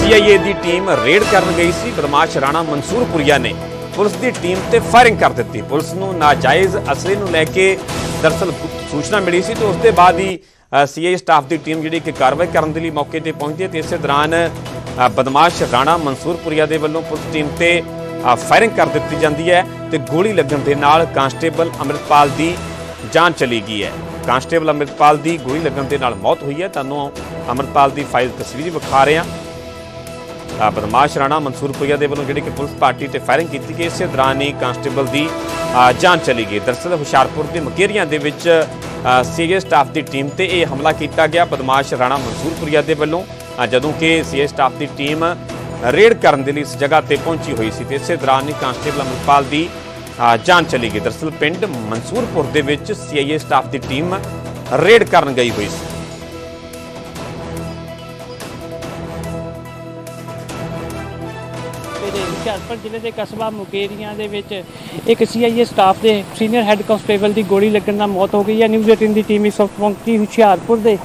ਸੀਆਈਏ ਦੀ ਟੀਮ ਰੇਡ ਕਰਨ ਗਈ ਸੀ। ਬਦਮਾਸ਼ ਰਾਣਾ ਮਨਸੂਰਪੁਰੀਆ ਨੇ ਪੁਲਿਸ ਦੀ ਟੀਮ ਤੇ ਫਾਇਰਿੰਗ ਕਰ ਦਿੱਤੀ। ਪੁਲਿਸ ਨੂੰ ਨਾਜਾਇਜ਼ ਅਸਲੇ ਨੂੰ ਲੈ ਕੇ ਦਰਸਲ ਸੂਚਨਾ ਮਿਲੀ ਸੀ ਤੇ ਉਸ ਦੇ ਬਾਅਦ ਹੀ ਸੀਆਈਏ ਸਟਾਫ ਦੀ ਟੀਮ ਜਿਹੜੀ ਕਿ ਕਾਰਵਾਈ ਕਰਨ ਦੇ ਲਈ ਮੌਕੇ ਤੇ ਪਹੁੰਚਦੀ ਹੈ ਤੇ ਇਸੇ ਦੌਰਾਨ ਬਦਮਾਸ਼ ਰਾਣਾ ਮਨਸੂਰਪੁਰੀਆ ਦੇ ਵੱਲੋਂ ਪੁਲਿਸ ਟੀਮ ਤੇ ਫਾਇਰਿੰਗ ਕਰ ਦਿੱਤੀ ਜਾਂਦੀ ਹੈ ਤੇ ਗੋਲੀ ਲੱਗਣ ਦੇ ਨਾਲ ਕਾਂਸਟੇਬਲ ਅੰਮ੍ਰਿਤਪਾਲ ਦੀ ਜਾਨ ਚਲੀ ਗਈ ਹੈ। ਕਾਂਸਟੇਬਲ ਅੰਮ੍ਰਿਤਪਾਲ ਦੀ ਗੋਲੀ ਲੱਗਣ ਦੇ ਨਾਲ ਮੌਤ ਹੋਈ ਹੈ। ਤੁਹਾਨੂੰ ਅੰਮ੍ਰਿਤਪਾਲ ਦੀ ਫਾਈਲ ਤਸਵੀਰ ਵਿਖਾ ਰਹੇ ਹਾਂ। ਬਦਮਾਸ਼ ਰਾਣਾ ਮਨਸੂਰਪੁਰੀਆ ਦੇ ਵੱਲੋਂ ਜਿਹੜੀ ਕਿ ਪੁਲਿਸ ਪਾਰਟੀ ਤੇ ਫਾਇਰਿੰਗ ਕੀਤੀ ਗਈ ਇਸੇ ਦੌਰਾਨ ਹੀ ਕਾਂਸਟੇਬਲ ਦੀ ਅ, ਜਾਨ ਚਲੀ ਗਈ। ਦਰਅਸਲ ਹੁਸ਼ਿਆਰਪੁਰ ਦੇ ਮਕੇਰੀਆਂ ਦੇ ਵਿੱਚ ਸੀਏ ਸਟਾਫ ਦੀ ਟੀਮ ਤੇ ਇਹ ਹਮਲਾ ਕੀਤਾ ਗਿਆ। ਬਦਮਾਸ਼ ਰਾਣਾ ਮਨਸੂਰਪੁਰੀਆ ਦੇ ਵੱਲੋਂ ਜਦੋਂ ਕਿ ਸੀਏ ਸਟਾਫ ਦੀ ਟੀਮ ਰੇਡ ਕਰਨ ਦੇ ਲਈ ਇਸ ਜਗ੍ਹਾ ਤੇ ਪਹੁੰਚੀ ਹੋਈ ਸੀ ਤੇ ਇਸੇ ਦੌਰਾਨ ਹੀ ਕਾਂਸਟੇਬਲ ਅਮਰਪਾਲ ਦੀ ਅ, ਜਾਨ ਚਲੀ ਗਈ। ਦਰਅਸਲ ਪਿੰਡ ਮਨਸੂਰਪੁਰ ਦੇ ਵਿੱਚ ਸੀਆਈਏ ਸਟਾਫ ਦੀ ਟੀਮ ਰੇਡ ਕਰਨ ਗਈ ਹੋਈ ਸੀ। ਦੇ ਹੁਸ਼ਿਆਰਪੁਰ ਜ਼ਿਲ੍ਹੇ ਦੇ ਕਸਬਾ ਮੁਕੇਰੀਆਂ ਦੇ ਵਿੱਚ ਇੱਕ ਸੀਆਈਏ ਸਟਾਫ ਦੇ ਸੀਨੀਅਰ ਹੈੱਡ ਕਾਂਸਟੇਬਲ ਦੀ ਗੋਲੀ ਲੱਗਣ ਨਾਲ ਮੌਤ ਹੋ ਗਈ ਹੈ। ਨਿਊਜ਼ 18 ਦੀ ਟੀਮ ਇਸ ਵਕਤ ਪਹੁੰਚੀ ਹੁਸ਼ਿਆਰਪੁਰ ਦੇ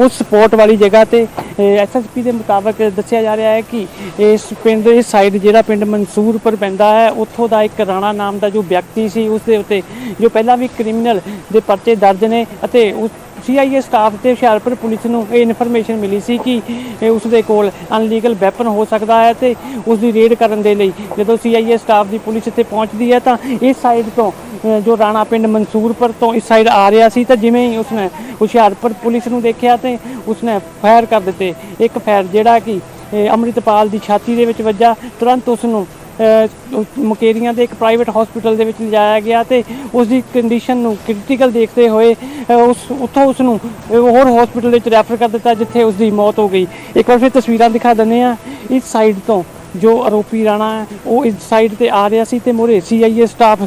ਉਸ ਸਪੋਰਟ ਵਾਲੀ ਜਗ੍ਹਾ ਤੇ ਐਸਐਸਪੀ ਦੇ ਮੁਤਾਬਕ ਦੱਸਿਆ ਜਾ ਰਿਹਾ ਹੈ ਕਿ ਇਸ ਪਿੰਡ, ਇਸ ਸਾਈਡ ਜਿਹੜਾ ਪਿੰਡ ਮਨਸੂਰਪੁਰ ਪੈਂਦਾ ਹੈ, ਉੱਥੋਂ ਦਾ ਇੱਕ ਰਾਣਾ ਨਾਮ ਦਾ ਜੋ ਵਿਅਕਤੀ ਸੀ, ਉਸ ਦੇ ਉੱਤੇ ਜੋ ਪਹਿਲਾਂ ਵੀ ਕ੍ਰਿਮੀਨਲ ਦੇ ਪਰਚੇ ਦਰਜ ਨੇ ਅਤੇ ਉਸ ਸੀਆਈਏ ਸਟਾਫ ਤੇ ਹੁਸ਼ਿਆਰਪੁਰ ਪੁਲਿਸ ਨੂੰ ਇਹ ਇਨਫੋਰਮੇਸ਼ਨ ਮਿਲੀ ਸੀ ਕਿ ਇਹ ਉਸ ਦੇ ਕੋਲ ਅਨਲੀਗਲ ਵੈਪਨ ਹੋ ਸਕਦਾ ਹੈ ਤੇ ਉਸ ਦੀ ਰੇਡ ਕਰਨ ਦੇ ਲਈ ਜਦੋਂ ਸੀਆਈਏ ਸਟਾਫ ਦੀ ਪੁਲਿਸ ਇੱਥੇ ਪਹੁੰਚਦੀ ਹੈ ਤਾਂ ਇਸ ਸਾਈਡ ਤੋਂ ਜੋ ਰਾਣਾ ਪਿੰਡ ਮਨਸੂਰਪੁਰ ਤੋਂ ਇਸ ਸਾਈਡ ਆ ਰਿਹਾ ਸੀ ਤਾਂ ਜਿਵੇਂ ਹੀ ਉਸਨੇ ਹੁਸ਼ਿਆਰਪੁਰ ਪੁਲਿਸ ਨੂੰ ਦੇਖਿਆ ਤੇ ਉਸਨੇ ਫਾਇਰ ਕਰ ਦਿੱਤੇ। ਇੱਕ ਫਾਇਰ ਜਿਹੜਾ ਕਿ ਅ, ਅੰਮ੍ਰਿਤਪਾਲ ਦੀ ਛਾਤੀ ਦੇ ਵਿੱਚ ਵੱਜਾ। ਤੁਰੰਤ ਉਸ ਨੂੰ ਮੁਕੇਰੀਆਂ ਦੇ ਇੱਕ ਪ੍ਰਾਈਵੇਟ ਹਸਪੀਟਲ ਦੇ ਵਿੱਚ ਲਿਜਾਇਆ ਗਿਆ ਤੇ ਉਸ ਦੀ ਕੰਡੀਸ਼ਨ ਨੂੰ ਕ੍ਰਿਟੀਕਲ ਦੇਖਦੇ ਹੋਏ ਉਸ, ਉੱਥੋਂ ਉਸ ਨੂੰ ਹੋਰ ਹਸਪੀਟਲ ਵਿੱਚ ਰੈਫਰ ਕਰ ਦਿੱਤਾ, ਜਿੱਥੇ ਉਸ ਦੀ ਮੌਤ ਹੋ ਗਈ। ਇੱਕ ਵਾਰ ਫਿਰ ਤਸਵੀਰਾਂ ਦਿਖਾ ਦਿੰਦੇ ਆ ਇਸ ਸਾਈਡ ਤੋਂ ਜੋ ਆਰੋਪੀ ਰਾਣਾ ਹੈ, ਉਹ ਇਸ ਸਾਈਡ ਤੇ ਆ ਰਿਹਾ ਸੀ ਤੇ ਮੋਰੇ ਸੀਆਈਏ ਸਟਾਫ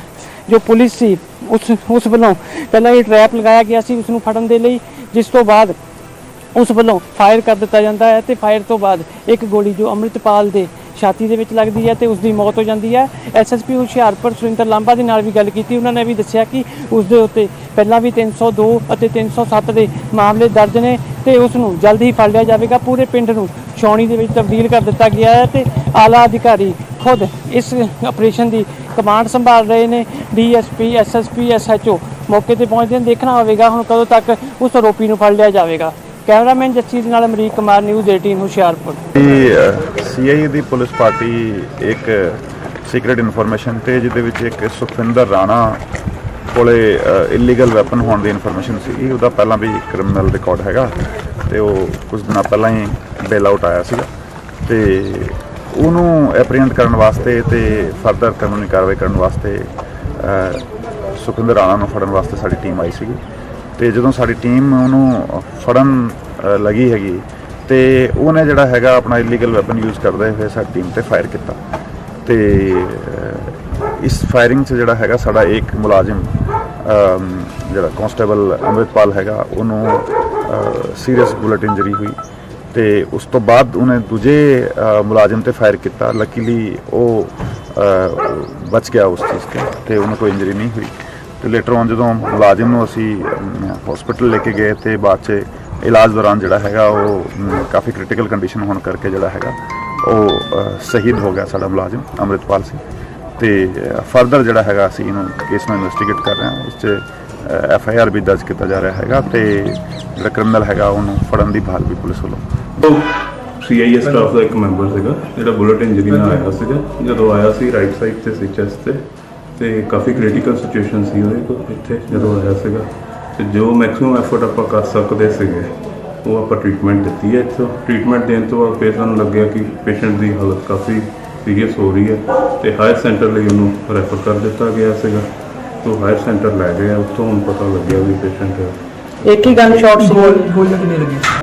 ਜੋ ਪੁਲਿਸ ਸੀ, ਉਸ ਉਸ ਵੱਲੋਂ ਪਹਿਲਾਂ ਇਹ ਟ੍ਰੈਪ ਲਗਾਇਆ ਗਿਆ ਸੀ ਉਸ ਨੂੰ ਫੜਨ ਦੇ ਲਈ, ਜਿਸ ਤੋਂ ਬਾਅਦ ਉਸ ਵੱਲੋਂ ਫਾਇਰ ਕਰ ਦਿੱਤਾ ਜਾਂਦਾ ਹੈ ਤੇ ਫਾਇਰ ਤੋਂ ਬਾਅਦ ਇੱਕ ਗੋਲੀ ਜੋ ਅੰਮ੍ਰਿਤਪਾਲ ਦੇ ਛਾਤੀ ਦੇ ਵਿੱਚ ਲੱਗਦੀ ਹੈ ਤੇ ਉਸ ਦੀ ਮੌਤ ਹੋ ਜਾਂਦੀ ਹੈ। ਐਸਐਸਪੀ ਹੁਸ਼ਿਆਰਪੁਰ ਸੁਰਿੰਦਰ ਲਾਂਬਾ ਦੇ ਨਾਲ ਵੀ ਗੱਲ ਕੀਤੀ। ਉਹਨਾਂ ਨੇ ਵੀ ਦੱਸਿਆ ਕਿ ਉਸ ਦੇ ਉੱਤੇ ਪਹਿਲਾਂ ਵੀ 302 ਅਤੇ 307 ਦੇ ਮਾਮਲੇ ਦਰਜ ਨੇ ਤੇ ਉਸ ਨੂੰ ਜਲਦ ਹੀ ਫੜ ਲਿਆ ਜਾਵੇਗਾ। ਪੂਰੇ ਪਿੰਡ ਨੂੰ ਛਾਉਣੀ ਦੇ ਵਿੱਚ ਤਬਦੀਲ ਕਰ ਦਿੱਤਾ ਗਿਆ ਹੈ ਤੇ ਆਲਾ ਅਧਿਕਾਰੀ ਖੁਦ ਇਸ ਆਪਰੇਸ਼ਨ ਦੀ ਕਮਾਂਡ ਸੰਭਾਲ ਰਹੇ ਨੇ। ਡੀਐਸਪੀ ਐਸਐਸਪੀ ਐਸਐਚਓ ਮੌਕੇ ਤੇ ਪਹੁੰਚਦੇ ਨੇ। ਦੇਖਣਾ ਹੋਵੇਗਾ ਹੁਣ ਕਦੋਂ ਤੱਕ ਉਸ ਆਰੋਪੀ ਨੂੰ ਫੜ ਲਿਆ ਜਾਵੇਗਾ। ਕੈਮਰਾਮੈਨ ਜੱਸੀ ਦੇ ਨਾਲ ਅਮਰੀਕ ਕੁਮਾਰ ਨਿਊਜ਼ 18 ਹੁਸ਼ਿਆਰਪੁਰ। ਸੀਆਈਏ ਦੀ ਪੁਲਿਸ ਪਾਰਟੀ ਇੱਕ ਸੀਕ੍ਰੀਟ ਇਨਫੋਰਮੇਸ਼ਨ ਤੇ ਜਿਹਦੇ ਵਿੱਚ ਇੱਕ ਸੁਖਵਿੰਦਰ ਰਾਣਾ ਕੋਲੇ ਇਲੀਗਲ ਵੈਪਨ ਹੋਣ ਦੀ ਇਨਫੋਰਮੇਸ਼ਨ ਸੀ ਉਹਦਾ ਪਹਿਲਾਂ ਵੀ ਕ੍ਰਿਮੀਨਲ ਰਿਕਾਰਡ ਹੈਗਾ ਤੇ ਉਹ ਕੁਝ ਦਿਨਾਂ ਪਹਿਲਾਂ ਹੀ ਬੇਲ ਆਊਟ ਆਇਆ ਸੀਗਾ। ਤੇ ਉਹਨੂੰ ਐਪਰੀਹੈਂਡ ਕਰਨ ਵਾਸਤੇ ਤੇ ਫਰਦਰ ਕਾਨੂੰਨੀ ਕਾਰਵਾਈ ਕਰਨ ਵਾਸਤੇ ਅਹ, ਸੁਖਵਿੰਦਰ ਰਾਣਾ ਨੂੰ ਫੜਨ ਵਾਸਤੇ ਸਾਡੀ ਟੀਮ ਆਈ ਸੀਗੀ। ਤੇ ਜਦੋਂ ਸਾਡੀ ਟੀਮ ਉਹਨੂੰ ਫੜਨ ਲੱਗੀ ਹੈਗੀ, ਤੇ ਉਹਨੇ ਜਿਹੜਾ ਹੈਗਾ ਆਪਣਾ ਇਲੀਗਲ ਵੈਪਨ ਯੂਜ਼ ਕਰਦੇ ਹੋਏ ਸਾਡੀ ਟੀਮ ਤੇ ਫਾਇਰ ਕੀਤਾ। ਤੇ ਇਸ ਫਾਇਰਿੰਗ 'ਚ ਜਿਹੜਾ ਹੈਗਾ ਸਾਡਾ ਇੱਕ ਮੁਲਾਜ਼ਮ ਜਿਹੜਾ ਕਾਂਸਟੇਬਲ ਅੰਮ੍ਰਿਤਪਾਲ ਹੈਗਾ, ਉਹਨੂੰ ਸੀਰੀਅਸ ਬੁਲਟ ਇੰਜਰੀ ਹੋਈ ਤੇ ਉਸ ਤੋਂ ਬਾਅਦ ਉਹਨੇ ਦੂਜੇ ਮੁਲਾਜ਼ਮ ਤੇ ਫਾਇਰ ਕੀਤਾ। ਲੱਕੀਲੀ ਉਹ ਬਚ ਗਿਆ ਉਸ ਚੀਜ਼ ਤੋਂ, ਤੇ ਉਹਨੂੰ ਕੋਈ ਇੰਜਰੀ ਨਹੀਂ ਹੋਈ। ਤੇ ਲੇਟਰ ਔਨ ਜਦੋਂ ਮੁਲਾਜ਼ਮ ਨੂੰ ਅਸੀਂ ਹਸਪੀਟਲ ਲੈ ਕੇ ਗਏ ਤੇ ਬਾਅਦ 'ਚ ਇਲਾਜ ਦੌਰਾਨ ਜਿਹੜਾ ਹੈਗਾ ਉਹ ਕਾਫੀ ਕ੍ਰਿਟੀਕਲ ਕੰਡੀਸ਼ਨ ਹੋਣ ਕਰਕੇ ਜਿਹੜਾ ਹੈਗਾ ਉਹ ਸ਼ਹੀਦ ਹੋ ਗਿਆ ਸਾਡਾ ਮੁਲਾਜ਼ਮ ਅੰਮ੍ਰਿਤਪਾਲ ਸਿੰਘ। ਤੇ ਫਰਦਰ ਜਿਹੜਾ ਹੈਗਾ ਅਸੀਂ ਇਹਨੂੰ ਕੇਸ ਨੂੰ ਇਨਵੈਸਟੀਗੇਟ ਕਰ ਰਹੇ ਹਾਂ ਉਸ 'ਚ ਐਫ ਆਈ ਆਰ ਵੀ ਦਰਜ ਕੀਤਾ ਜਾ ਰਿਹਾ ਹੈਗਾ ਤੇ ਜਿਹੜਾ ਕ੍ਰਿਮੀਨਲ ਹੈਗਾ ਉਹਨੂੰ ਫੜਨ ਦੀ ਭਾਲ ਵੀ ਪੁਲਿਸ ਵੱਲੋਂ। ਸੀਆਈਏ ਸਟਾਫ ਦਾ ਇੱਕ ਮੈਂਬਰ ਸੀਗਾ ਜਿਹੜਾ ਬੁਲਟ ਇੰਜਰੀ ਨਾਲ ਆਇਆ ਸੀਗਾ। ਜਦੋਂ ਆਇਆ ਸੀ ਰਾਈਟ ਸਾਈਡ ਤੇ ਸੀ ਚੈਸਟ ਤੇ ਤੇ ਕਾਫੀ ਕ੍ਰਿਟੀਕਲ ਸਿਚੁਏਸ਼ਨ ਸੀ ਉਹਦੇ ਕੋਲ ਇੱਥੇ ਜਦੋਂ ਆਇਆ ਸੀਗਾ। ਤੇ ਜੋ ਮੈਕਸਿਮਮ ਐਫਰਟ ਆਪਾਂ ਕਰ ਸਕਦੇ ਸੀਗੇ ਉਹ ਆਪਾਂ ਟ੍ਰੀਟਮੈਂਟ ਦਿੱਤੀ ਹੈ ਇੱਥੋਂ। ਟ੍ਰੀਟਮੈਂਟ ਦੇਣ ਤੋਂ ਬਾਅਦ ਫਿਰ ਸਾਨੂੰ ਲੱਗਿਆ ਕਿ ਪੇਸ਼ੈਂਟ ਦੀ ਹਾਲਤ ਕਾਫੀ ਸੀਰੀਅਸ ਹੋ ਰਹੀ ਹੈ ਤੇ ਹਾਇਰ ਸੈਂਟਰ ਲਈ ਉਹਨੂੰ ਰੈਫਰ ਕਰ ਦਿੱਤਾ ਗਿਆ ਸੀਗਾ। ਤੋਂ ਹਾਇਰ ਸੈਂਟਰ ਲੈ ਗਏ ਆ, ਉੱਥੋਂ ਹੁਣ ਪਤਾ ਲੱਗਿਆ ਵੀ ਪੇਸ਼ੈਂਟ ਇੱਕ ਹੀ ਗਨ ਸ਼ਾਟ ਸੀ ਗੋਲੀਆਂ ਕਿੰਨੇ ਲੱਗੀਆਂ